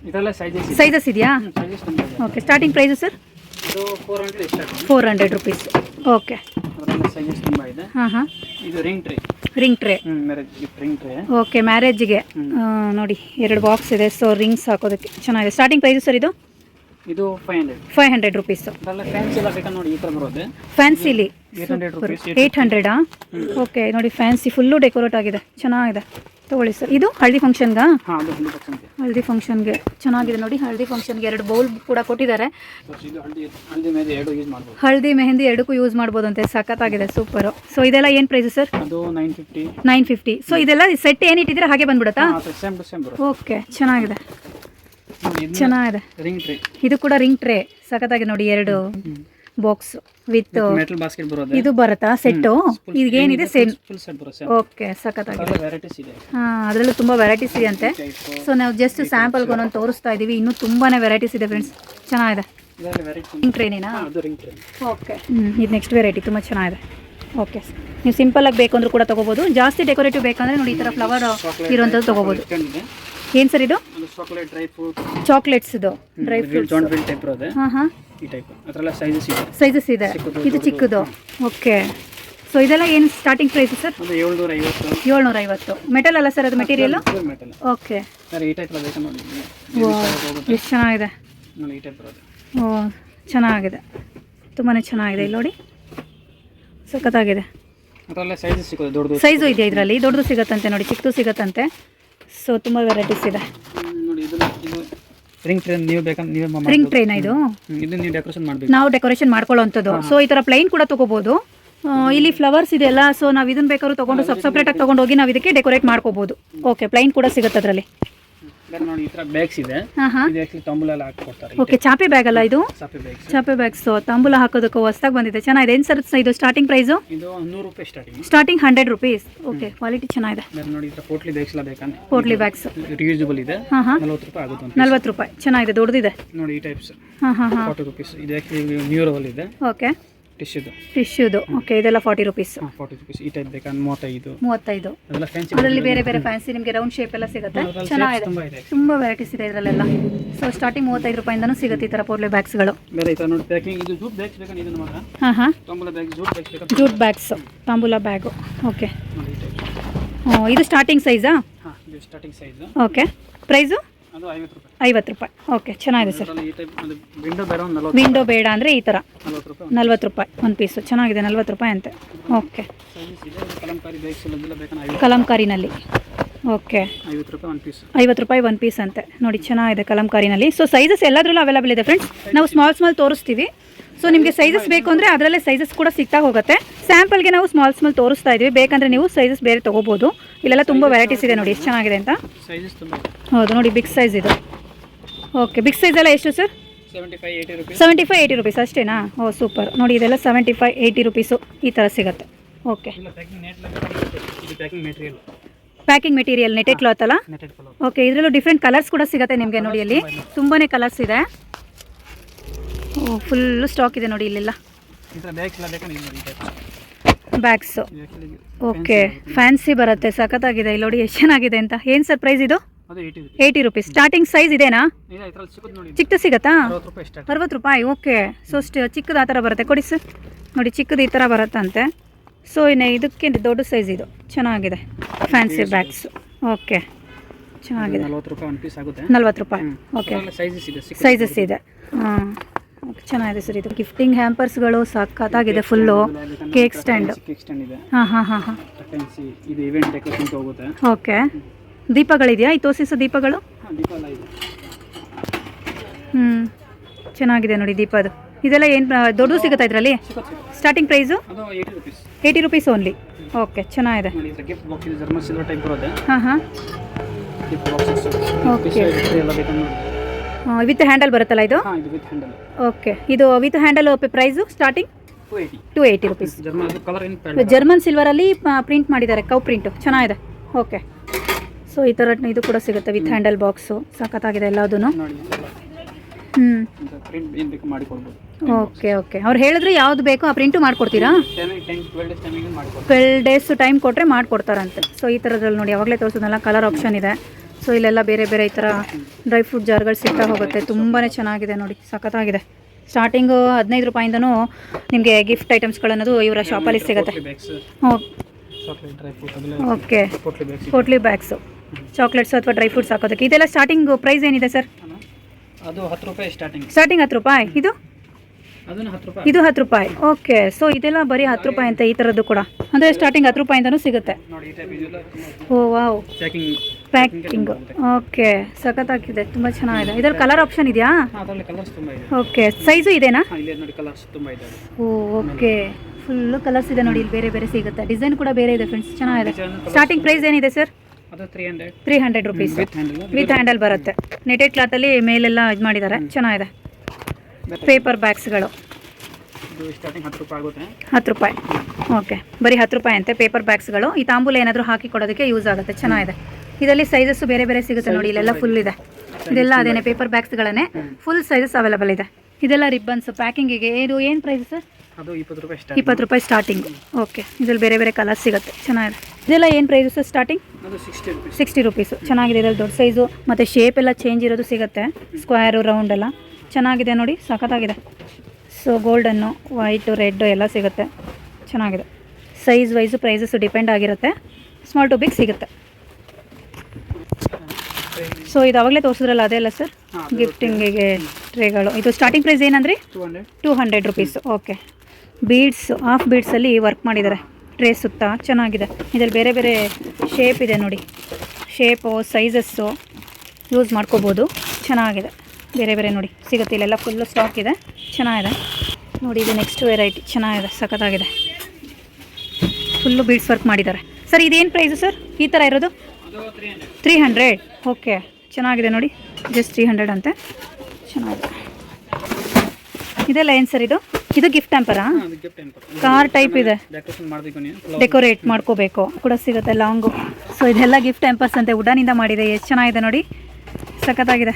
ಇದರಲ್ಲ ಸೈಜಸ್ ಇದೆ. ಸೈಜಸ್ ಇದೆಯಾ? ಸೈಜಸ್ ಇದೆ. Okay starting price sir? ಇದು four hundred four hundred rupees okay sizes ತುಂಬ ಇದೆ. ಹಾಂ ಹಾಂ. ಇದು ring tray ring tray marriage gift ring tray okay ಮ್ಯಾರೇಜ್ಗೆ ನೋಡಿ ಎರಡು ಬಾಕ್ಸ್ ಇದೆ ಸೊ ರಿಂಗ್ಸ್ ಹಾಕೋದಕ್ಕೆ ಚೆನ್ನಾಗಿದೆ. ಸ್ಟಾರ್ಟಿಂಗ್ ಪ್ರೈಸ್ ಸರ್ ಇದು? ಇದು five hundred five hundred rupees ಫ್ಯಾನ್ಸಿಲಿ eight hundred rupees eight ಹಂಡ್ರೆಡಾ ಓಕೆ ನೋಡಿ ಫ್ಯಾನ್ಸಿ ಫುಲ್ಲು ಡೆಕೋರೇಟ್ ಆಗಿದೆ. ಚೆನ್ನಾಗಿದೆ. ತಗೊಳ್ಳಿ ಸರ್. ಇದು ಹಳದಿ ಫಂಕ್ಷನ್ಗಾ ಹಳದಿ ಫಂಕ್ಷನ್ಗೆ ಚೆನ್ನಾಗಿದೆ ನೋಡಿ ಹಳದಿ ಫಂಕ್ಷನ್ಗೆ ಎರಡು ಬೌಲ್ ಕೂಡ ಕೊಟ್ಟಿದ್ದಾರೆ. ಹಳ್ದಿ ಮೆಹಂದಿ ಎರಡಕ್ಕೂ ಯೂಸ್ ಮಾಡ್ಬೋದಂತೆ ಸಖತ್ತಾಗಿದೆ ಸೂಪರು ಸೊ ಇದೆಲ್ಲ ಏನು price sir? Nine fifty so ಇದೆಲ್ಲ ಸೆಟ್ ಏನಿಟ್ಟಿದ್ರೆ ಹಾಗೆ ಬಂದ್ಬಿಡುತ್ತಾ? ಓಕೆ ಚೆನ್ನಾಗಿದೆ. ಚೆನ್ನಾಗಿದೆ. ರಿಂಗ್ ಟ್ರೇ ಇದು ಕೂಡ ರಿಂಗ್ ಟ್ರೇ ಸಖತ್ತಾಗಿ ನೋಡಿ ಎರಡು ಬಾಕ್ಸ್ ವಿತ್ ಮೆಟಲ್ ಬಾಸ್ಕೆಟ್ ಬರೋದು? ಇದು ಬರುತ್ತಾ? ಸೆಟ್ಟು ಇದಕ್ಕೇನಿದೆ ಸೇಮ್ ಫುಲ್ ಸೆಟ್ ಬರುತ್ತೆ. ಓಕೆ ಸಖತ್ತಾಗಿದೆ. ವೆರೈಟೀಸ್ ಇದೆ. ಹಾಂ ಅದರಲ್ಲೂ ತುಂಬ ವೆರೈಟೀಸ್ ಇದೆ ಅಂತೆ ಸೊ ನಾವು ಜಸ್ಟ್ ಸ್ಯಾಂಪಲ್ ಒಂದೊಂದು ತೋರಿಸ್ತಾ ಇದ್ದೀವಿ ಇನ್ನೂ ತುಂಬಾನೇ ವೆರೈಟೀಸ್ ಇದೆ ಫ್ರೆಂಡ್ಸ್ ಚೆನ್ನಾಗಿದೆ. ರಿಂಗ್ ಟ್ರೇನೇನಾ ಓಕೆ ಇದು ನೆಕ್ಸ್ಟ್ ವೆರೈಟಿ ತುಂಬ ಚೆನ್ನಾಗಿದೆ. ಓಕೆ ನೀವು ಸಿಂಪಲಾಗಿ ಬೇಕು ಅಂದ್ರೂ ಕೂಡ ತಗೋಬಹುದು ಜಾಸ್ತಿ ಡೆಕೋರೇಟಿವ್ ಬೇಕಂದ್ರೆ ನೋಡಿ ಈ ತರ ಫ್ಲವರ್ ಇರುವಂಥದ್ದು ತೊಗೋಬೋದು. ಇದೆ ಏನು ಸರ್ ಇದು? ಅದು ಚಾಕ್ಲೇಟ್ ಡ್ರೈ ಫ್ರೂಟ್ ಚಾಕ್ಲೇಟ್ಸ್ ಇದು ಡ್ರೈ ಜಾಯಿಂಟ್ ಟೈಪ್ ಬರೋದು ಹಾಂ ಹಾಂ. ಈ ಟೈಪ್ ಅದರಲ್ಲ ಸೈಜಸ್ ಇದೆ. ಸೈಜಸ್ ಇದೆ. ಇದು ಚಿಕ್ಕದು. ಓಕೆ ಸೊ ಇದೆಲ್ಲ ಏನು ಸ್ಟಾರ್ಟಿಂಗ್ ಪ್ರೈಸ್ ಸರ್? ಅದು ಏಳ್ನೂರ ಐವತ್ತು ಏಳ್ನೂರ ಐವತ್ತು ಮೆಟಲ್ ಅಲ್ಲ ಸರ್ ಅದು ಮೆಟೀರಿಯಲ್ ಮೆಟಲ್ ಓಕೆ ಸರ್ ಈ ಟೈಪ್ ಎಲ್ಲ ಬೇಕಾ ನೋಡಿ ಎಷ್ಟು ಚೆನ್ನಾಗಿದೆ? ಈ ಟೈಪ್ ಓ ಚೆನ್ನಾಗಿದೆ. ತುಂಬಾ ಚೆನ್ನಾಗಿದೆ ಇಲ್ಲಿ ನೋಡಿ. ಸಖತ್ತಾಗಿದೆ. ಅದರಲ್ಲ ಸೈಜಸ್ ಸಿಗೋದು ದೊಡ್ಡದು ಸೈಜು ಇದೆಯಾ ಇದರಲ್ಲಿ? ದೊಡ್ಡದು ಸಿಗತ್ತಂತೆ ನೋಡಿ ಚಿಕ್ಕದು ಸಿಗತ್ತಂತೆ. ಸೊ ತುಂಬ ವೆರೈಟೀಸ್ ಇದೆ. ನೋಡಿ ಇದು ಇದು ರಿಂಗ್ ಟ್ರೈನ್ ನೀವು ಬೇಕಂದ್ರೆ ನೀವೇ ರಿಂಗ್ ಮಾಡ್ಬೋದು. ಇದು? ಹ್ಮ್, ಇದು ನೀವು ಡೆಕೋರೇಷನ್ ಮಾಡಬೇಕು. ನಾವು ಡೆಕೋರೇಷನ್ ಮಾಡ್ಕೊಳ್ಳೋಂಥದ್ದು ಸೊ ಈ ಥರ ಪ್ಲೈನ್ ಕೂಡ ತಗೋಬಹುದು ಇಲ್ಲಿ ಫ್ಲವರ್ಸ್ ಇದೆಯಲ್ಲ ಸೊ ನಾವು ಇದನ್ನ ಬೇಕಾದ್ರೂ ತೊಗೊಂಡು ಸಬ್ ಸಪ್ರೇಟಾಗಿ ತೊಗೊಂಡು ಹೋಗಿ ನಾವು ಇದಕ್ಕೆ ಡೆಕೋರೇಟ್ ಮಾಡ್ಕೋಬಹುದು ಓಕೆ ಪ್ಲೈನ್ ಕೂಡ ಸಿಗುತ್ತೆ ಅದರಲ್ಲಿ. ನೋಡಿ ಈ ಥರ ಬ್ಯಾಗ್ಸ್ ಇದೆ. ಇದು ತಂಬುಲ ಎಲ್ಲ ಓಕೆ ಚಾಪೆ ಬ್ಯಾಗ್ ಅಲ್ಲ ಇದು? ಚಾಪೆ ಬ್ಯಾಗ್ಸ್ ಚಾಪೆ ಬ್ಯಾಗ್ಸು ತಂಬುಲ ಹಾಕೋದಕ್ಕೆ ಹೊಸದಾಗಿ ಬಂದಿದೆ. ಚೆನ್ನಾಗಿದೆ. ಏನು ಸರ್ ಇದು ಸ್ಟಾರ್ಟಿಂಗ್ ಪ್ರೈಸ್ ಇದು ನೂರು ರೂಪಾಯಿ starting starting hundred rupees okay quality ಚೆನ್ನಾಗಿದೆ. ನೋಡಿ ಈ ಪೋಟ್ಲಿ ಬ್ಯಾಗ್ಸ್ ಎಲ್ಲ ಬೇಕಂದ್ರೆ ಪೋಟ್ಲಿ ಬ್ಯಾಗ್ಸ್ ರಿಯೂಸಬಲ್ ಇದೆ. ನಲ್ವತ್ತು ರೂಪಾಯಿ ಆಗುತ್ತೆ ನಲ್ವತ್ತು ರೂಪಾಯಿ. ಚೆನ್ನಾಗಿದೆ. ದೊಡ್ಡದಿದೆ. ನೋಡಿ ಈ ಟೈಪ್ಸ್ ಹಾಂ ಹಾಂ ಹಾಂ. ರುಪೀಸ್ ಇದು ನ್ಯೂರಬಲ್ ಇದೆ. ಓಕೆ ಟಿಶ್ಯೂದು? ಟಿಶ್ಯೂದು. ಓಕೆ ಇದೆಲ್ಲ ಫಾರ್ಟಿ ರುಪೀಸ್ ಫಾರ್ಟಿ ರುಪೀಸ್ ಈ ಟೈಪ್ ಬೇಕಾ? ಮೂವತ್ತೈದು. ಮೂವತ್ತೈದು. ಅದೆಲ್ಲ ಫ್ಯಾನ್ಸಿ ಅದರಲ್ಲಿ ಬೇರೆ ಬೇರೆ ಫ್ಯಾನ್ಸಿ ನಿಮಗೆ ರೌಂಡ್ ಶೇಪ್ ಎಲ್ಲ ಸಿಗುತ್ತೆ. ಚೆನ್ನಾಗಿದೆ. ತುಂಬ ವೆರೈಟೀಸ್ ಇದೆ ಇದರಲ್ಲೆಲ್ಲ. ಸೊ ಸ್ಟಾರ್ಟಿಂಗ್ ಮೂವತ್ತೈದು ರೂಪಾಯಿಂದನೂ ಸಿಗುತ್ತೆ ಈ ಥರ ಪೋರ್ಲೆ ಬ್ಯಾಗ್ಸ್ಗಳು ಬೇರೆ ಈ ಥರ ನೋಡಿ ಪ್ಯಾಕಿಂಗ್ ಇದು ಜೂಟ್ ಬ್ಯಾಗ್ಸ್ ಬೇಕಾ ಇದು ನಮಗೆ ಹಾಂ ಹಾಂ. ತಾಂಬೂಲ ಬ್ಯಾಗ್ ಜೂಟ್ ಬ್ಯಾಗ್ಸ್ ಬೇಕಾ? ಜೂಟ್ ಬ್ಯಾಗ್ಸ್ ತಾಂಬೂಲ ಬ್ಯಾಗು ಓಕೆ ಇದು ಸ್ಟಾರ್ಟಿಂಗ್ ಸೈಜಾ ಹಾಂ ಇದು ಸ್ಟಾರ್ಟಿಂಗ್ ಸೈಜ್ ಓಕೆ ಪ್ರೈಸು ಐವತ್ತು ರೂಪಾಯಿ. ಓಕೆ ಚೆನ್ನಾಗಿದೆ ಸರ್ ವಿಂಡೋ ಬೇಡ ಅಂದರೆ ಈ ಥರ ನಲ್ವತ್ತು ರೂಪಾಯಿ ಒಂದು ಪೀಸು ಚೆನ್ನಾಗಿದೆ ನಲ್ವತ್ತು ರೂಪಾಯಿ ಅಂತೆ. ಓಕೆ ಕಲಂಕಾರಿನಲ್ಲಿ. ಓಕೆ ಐವತ್ತು ರೂಪಾಯಿ ಒನ್ ಪೀಸ್ ಒಂದು ಅಂತೆ. ನೋಡಿ ಚೆನ್ನಾಗಿದೆ ಕಲಂಕಾರಿನಲ್ಲಿ. ಸೊ ಸೈಜಸ್ ಎಲ್ಲದರಲ್ಲೂ ಅವೈಲೇಬಲ್ ಇದೆ ಫ್ರೆಂಡ್ಸ್ ನಾವು ಸ್ಮಾಲ್ ಸ್ಮಾಲ್ ತೋರಿಸ್ತೀವಿ. ಸೊ ನಿಮಗೆ ಸೈಜಸ್ ಬೇಕು ಅಂದರೆ ಅದರಲ್ಲೇ ಸೈಜಸ್ ಕೂಡ ಸಿಗ್ತಾ ಹೋಗುತ್ತೆ. ಸ್ಯಾಂಪಲ್ಗೆ ನಾವು ಸ್ಮಾಲ್ ಸ್ಮಾಲ್ ತೋರಿಸ್ತಾ ಇದ್ದೀವಿ ಬೇಕಂದರೆ ನೀವು ಸೈಜಸ್ ಬೇರೆ ತೊಗೋಬೋದು. ಇಲ್ಲೆಲ್ಲ ತುಂಬ ವೆರೈಟೀಸ್ ಇದೆ ನೋಡಿ ಎಷ್ಟು ಚೆನ್ನಾಗಿದೆ ಅಂತ. ಸೈಜಸ್ ತುಂಬ ಇದೆ. ಹೌದು ನೋಡಿ ಬಿಗ್ ಸೈಜ್ ಇದು. ಓಕೆ ಬಿಗ್ ಸೈಜ್ ಎಲ್ಲ ಎಷ್ಟು sir seventy five eighty rupees ಅಷ್ಟೇನಾ? ಓ ಸೂಪರ್ ನೋಡಿ ಇದೆಲ್ಲ ಸೆವೆಂಟಿ ಫೈವ್ ಏಯ್ಟಿ ರುಪೀಸು ಈ ಥರ ಸಿಗುತ್ತೆ. ಓಕೆ ಇಲ್ಲ ಪ್ಯಾಕಿಂಗ್ ಮೆಟೀರಿಯಲ್ ನೆಟೆಡ್ ಕ್ಲಾತ್ ಅಲ್ಲ? ಓಕೆ ಇದರಲ್ಲೂ ಡಿಫ್ರೆಂಟ್ ಕಲರ್ಸ್ ಕೂಡ ಸಿಗುತ್ತೆ ನಿಮಗೆ ನೋಡಿ ಅಲ್ಲಿ. ತುಂಬಾ ಕಲರ್ಸ್ ಇದೆ. ಓ ಫುಲ್ಲು ಸ್ಟಾಕ್ ಇದೆ ನೋಡಿ ಇಲ್ಲೆಲ್ಲ. ಬ್ಯಾಗ್ಸ್ ಓಕೆ ಫ್ಯಾನ್ಸಿ ಬರುತ್ತೆ ಸಖತ್ತಾಗಿದೆ. ಇಲ್ಲಿ ನೋಡಿ ಎಷ್ಟು ಚೆನ್ನಾಗಿದೆ ಅಂತ. ಏನು ಸರ್ ಪ್ರೈಸ್ ಇದು? ಏಯ್ಟಿ ರುಪೀಸ್ ಸ್ಟಾರ್ಟಿಂಗ್ ಸೈಜ್ ಇದೇನಾ? ಚಿಕ್ಕದು ಸಿಗತ್ತಾ? ಅರವತ್ತು ರೂಪಾಯಿ ಓಕೆ ಸೊ ಚಿಕ್ಕದು ಆ ಥರ ಬರುತ್ತೆ. ಕೊಡಿ ಸರ್ ನೋಡಿ ಚಿಕ್ಕದು ಈ ಥರ ಬರುತ್ತಂತೆ. ಸೊ ಇನ್ನು ಇದಕ್ಕೆ ದೊಡ್ಡ ಸೈಜ್ ಇದು. ಚೆನ್ನಾಗಿದೆ. ಫ್ಯಾನ್ಸಿ ಬ್ಯಾಗ್ಸ್ ಓಕೆ ಚೆನ್ನಾಗಿದೆ. ನಲ್ವತ್ತು ರೂಪಾಯಿ ಓಕೆ ಸೈಜಸ್ ಇದೆ ಹಾಂ. ಚೆನ್ನಾಗಿದೆ ಸರ್ ಇದು ಗಿಫ್ಟಿಂಗ್ ಹ್ಯಾಂಪರ್ಸ್ಗಳು ಸಖತ್ತಾಗಿದೆ ಫುಲ್ಲು ಕೇಕ್ ಸ್ಟ್ಯಾಂಡ್ ಹಾಂ ಹಾಂ ಹಾಂ ಹಾಂ. ಓಕೆ ದೀಪಗಳಿದೆಯಾ? ಈ ತೋಸಿಸ ದೀಪಗಳು? ಹ್ಞೂ ಚೆನ್ನಾಗಿದೆ ನೋಡಿ ದೀಪ ಅದು. ಇದೆಲ್ಲ ಏನು ದೊಡ್ಡದು ಸಿಗುತ್ತಾ ಇದರಲ್ಲಿ? Starting price eighty rupees only okay ಚೆನ್ನಾಗಿದೆ. ಹಾಂ ಹಾಂ. ಓಕೆ ವಿತ್ ಹ್ಯಾಂಡಲ್ ಬರುತ್ತಲ್ಲ ಇದು? ಹಾಂ ಇದು ವಿತ್ ಹ್ಯಾಂಡಲ್ ಓಕೆ ಇದು with handle price starting to eighty rupees German ಸಿಲ್ವರಲ್ಲಿ print ಮಾಡಿದ್ದಾರೆ ಕೌ ಪ್ರಿಂಟು ಚೆನ್ನಾಗಿದೆ. ಓಕೆ ಸೊ ಈ ಥರ ಇದು ಕೂಡ ಸಿಗುತ್ತೆ ವಿತ್ ಹ್ಯಾಂಡಲ್ ಬಾಕ್ಸು ಸಖತ್ತಾಗಿದೆ ಎಲ್ಲದೂ ಹ್ಞೂ ಓಕೆ ಓಕೆ ಅವ್ರು ಹೇಳಿದ್ರೆ ಯಾವ್ದು ಬೇಕೋ ಆ ಪ್ರಿಂಟು ಮಾಡಿಕೊಡ್ತೀರಾ? ಟ್ವೆಲ್ ಡೇಸ್ ಟೈಮ್ ಕೊಟ್ಟರೆ ಮಾಡಿಕೊಡ್ತಾರಂತೆ. ಸೊ ಈ ಥರದ್ರಲ್ಲಿ ನೋಡಿ ಯಾವಾಗಲೇ ತೋರಿಸೋದಲ್ಲ ಕಲರ್ ಆಪ್ಷನ್ ಇದೆ. ಸೊ ಇಲ್ಲೆಲ್ಲ ಬೇರೆ ಬೇರೆ ಈ ಥರ ಡ್ರೈ ಫ್ರೂಟ್ ಜಾರ್ಗಳು ಸಿಗ್ತಾ ಹೋಗುತ್ತೆ. ತುಂಬಾ ಚೆನ್ನಾಗಿದೆ ನೋಡಿ ಸಖತ್ತಾಗಿದೆ. ಸ್ಟಾರ್ಟಿಂಗು ಹದಿನೈದು ರೂಪಾಯಿಂದನೂ ನಿಮಗೆ ಗಿಫ್ಟ್ ಐಟಮ್ಸ್ಗಳನ್ನೋದು ಇವರ ಶಾಪಲ್ಲಿ ಸಿಗುತ್ತೆ. ಓಕೆ ಪೋಟ್ಲಿ ಬ್ಯಾಗ್ಸು ಚಾಕ್ಲೇಟ್ಸ್ ಅಥವಾ ಡ್ರೈ ಫ್ರೂಟ್ಸ್ ಹಾಕೋದಕ್ಕೆ. ಇದೆಲ್ಲ ಸ್ಟಾರ್ಟಿಂಗ್ ಪ್ರೈಸ್ ಏನಿದೆ ಸರ್ ಅದು ಹತ್ತು ರೂಪಾಯಿ ಸ್ಟಾರ್ಟಿಂಗ್ ಸ್ಟಾರ್ಟಿಂಗ್ ಹತ್ತು ರೂಪಾಯಿ. ಇದು? ಅದನ್ನು ಹತ್ತು ರೂಪಾಯಿ. ಇದು ಹತ್ತು ರೂಪಾಯಿ. ಓಕೆ ಸೊ ಇದೆಲ್ಲ ಬರೀ ಹತ್ತು ರೂಪಾಯಿ ಅಂತ ಈ ಥರದ್ದು ಕೂಡ. ಅಂದರೆ ಸ್ಟಾರ್ಟಿಂಗ್ ಹತ್ತು ರೂಪಾಯಿಂದನೂ ಸಿಗುತ್ತೆ. ಓ ವಾವ್ ಪ್ಯಾಕಿಂಗ್ ಓಕೆ ಸಖತ್ತಾಗಿದೆ. ತುಂಬ ಚೆನ್ನಾಗಿದೆ. ಇದರಲ್ಲಿ ಕಲರ್ ಆಪ್ಷನ್ ಇದೆಯಾ? ಹಾಂ ಅದರಲ್ಲಿ ಕಲರ್ಸ್ ತುಂಬ ಇದೆ. ಓಕೆ ಸೈಜು ಇದೆನಾ? ಹಾಂ ಇಲ್ಲಿ ನೋಡಿ ಕಲರ್ಸ್ ತುಂಬ ಇದೆ ಓ ಓಕೆ ಫುಲ್ಲು ಕಲರ್ಸ್ ಇದೆ ನೋಡಿ ಇಲ್ಲಿ ಬೇರೆ ಬೇರೆ ಸಿಗುತ್ತೆ. ಡಿಸೈನ್ ಕೂಡ ಬೇರೆ ಇದೆ ಫ್ರೆಂಡ್ಸ್ ಚೆನ್ನಾಗಿದೆ. ಸ್ಟಾರ್ಟಿಂಗ್ ಪ್ರೈಸ್ ಏನಿದೆ sir three hundred rupees with handle ಬರುತ್ತೆ. ನೆಟೆಡ್ ಕ್ಲಾತಲ್ಲಿ ಮೇಲೆಲ್ಲ ಇದು ಮಾಡಿದ್ದಾರೆ ಚೆನ್ನಾಗಿದೆ. ಪೇಪರ್ ಬ್ಯಾಗ್ಸ್ಗಳು ಹತ್ತು ರೂಪಾಯಿ ಓಕೆ ಬರೀ ಹತ್ತು ರೂಪಾಯಿ ಅಂತೆ ಪೇಪರ್ ಬ್ಯಾಗ್ಸ್ಗಳು ಈ ತಾಂಬೂಲ ಏನಾದರೂ ಹಾಕಿ ಕೊಡೋದಕ್ಕೆ ಯೂಸ್ ಆಗುತ್ತೆ. ಚೆನ್ನಾಗಿದೆ. ಇದರಲ್ಲಿ ಸೈಜಸ್ಸು ಬೇರೆ ಬೇರೆ ಸಿಗುತ್ತೆ ನೋಡಿ ಇಲ್ಲೆಲ್ಲ ಫುಲ್ ಇದೆ. ಇದೆಲ್ಲ ಅದೇನೆ ಪೇಪರ್ ಬ್ಯಾಗ್ಸ್ಗಳನ್ನೇ ಫುಲ್ ಸೈಜಸ್ ಅವೈಲಬಲ್ ಇದೆ. ಇದೆಲ್ಲ ರಿಬ್ಬನ್ಸ್ ಪ್ಯಾಕಿಂಗಿಗೆ ಇದು ಏನು ಪ್ರೈಸ್ ಸರ್ ಇಪ್ಪತ್ತು ರೂಪಾಯಿ ಸ್ಟಾರ್ಟಿಂಗ್ ಓಕೆ ಇದ್ರಲ್ಲಿ ಬೇರೆ ಬೇರೆ ಕಲರ್ ಸಿಗುತ್ತೆ. ಚೆನ್ನಾಗಿದೆ. ಇದೆಲ್ಲ ಏನು price sir starting sixty rupees ಚೆನ್ನಾಗಿದೆ ಇದರಲ್ಲಿ ದೊಡ್ಡ ಸೈಜು ಮತ್ತು ಶೇಪ್ ಎಲ್ಲ ಚೇಂಜ್ ಇರೋದು ಸಿಗುತ್ತೆ. ಸ್ಕ್ವೇರು ರೌಂಡ್ ಎಲ್ಲ. ಚೆನ್ನಾಗಿದೆ ನೋಡಿ ಸಖತ್ತಾಗಿದೆ. ಸೊ ಗೋಲ್ಡನ್ನು ವೈಟು ರೆಡ್ಡು ಎಲ್ಲ ಸಿಗುತ್ತೆ. ಚೆನ್ನಾಗಿದೆ. ಸೈಜ್ ವೈಸು ಪ್ರೈಸಸ್ಸು ಡಿಪೆಂಡ್ ಆಗಿರುತ್ತೆ. ಸ್ಮಾಲ್ ಟು ಬಿಗ್ ಸಿಗುತ್ತೆ. ಸೊ ಇದು ಅವಾಗಲೇ ತೋರಿಸಿದ್ರಲ್ಲ ಅದೇ ಅಲ್ಲ ಸರ್ ಗಿಫ್ಟಿಂಗಿಗೆ ಟ್ರೇಗಳು ಇದು ಸ್ಟಾರ್ಟಿಂಗ್ ಪ್ರೈಸ್ ಏನಂದ್ರಿ? Two hundred two hundred rupees okay beads half ಬೀಡ್ಸಲ್ಲಿ work ಮಾಡಿದ್ದಾರೆ. ಟ್ರೇ ಸುತ್ತ ಚೆನ್ನಾಗಿದೆ. ಇದರಲ್ಲಿ ಬೇರೆ ಬೇರೆ ಶೇಪ್ ಇದೆ ನೋಡಿ. ಶೇಪು ಸೈಜಸ್ಸು ಯೂಸ್ ಮಾಡ್ಕೋಬೋದು. ಚೆನ್ನಾಗಿದೆ. ಬೇರೆ ಬೇರೆ ನೋಡಿ. ಸಿಗುತ್ತೆ ಇಲ್ಲೆಲ್ಲ ಫುಲ್ಲು ಸ್ಟಾಕ್ ಇದೆ. ಚೆನ್ನಾಗಿದೆ. ನೋಡಿ, ಇದು ನೆಕ್ಸ್ಟ್ ವೆರೈಟಿ ಚೆನ್ನಾಗಿದೆ. ಸಖತ್ತಾಗಿದೆ. ಫುಲ್ಲು ಬೀಡ್ಸ್ ವರ್ಕ್ ಮಾಡಿದ್ದಾರೆ. ಸರ್ ಇದೇನು ಪ್ರೈಸು ಸರ್ ಈ ಥರ ಇರೋದು? ತ್ರೀ ಹಂಡ್ರೆಡ್ ಓಕೆ ಚೆನ್ನಾಗಿದೆ ನೋಡಿ. ಜಸ್ಟ್ ತ್ರೀ ಹಂಡ್ರೆಡ್ ಅಂತೆ. ಚೆನ್ನಾಗಿದೆ. ಇದೆಲ್ಲ ಏನು ಸರ್ ಇದು? ಇದು ಗಿಫ್ಟ್ ಏನು ಕಾರ್ ಟೈಪ್ ಇದೆ ಡೆಕೋರೇಟ್ ಮಾಡ್ಕೋಬೇಕು. ಕೂಡ ಸಿಗುತ್ತೆ ಲಾಂಗು ಸೊ ಇದೆಲ್ಲ ಗಿಫ್ಟ್ ಟೆಂಪರ್ಸ್ ಅಂತೆ. ವುಡನಿಂದ ಮಾಡಿದೆ. ಎಷ್ಟು ಚೆನ್ನಾಗಿದೆ ನೋಡಿ. ಸಖತ್ತಾಗಿದೆ.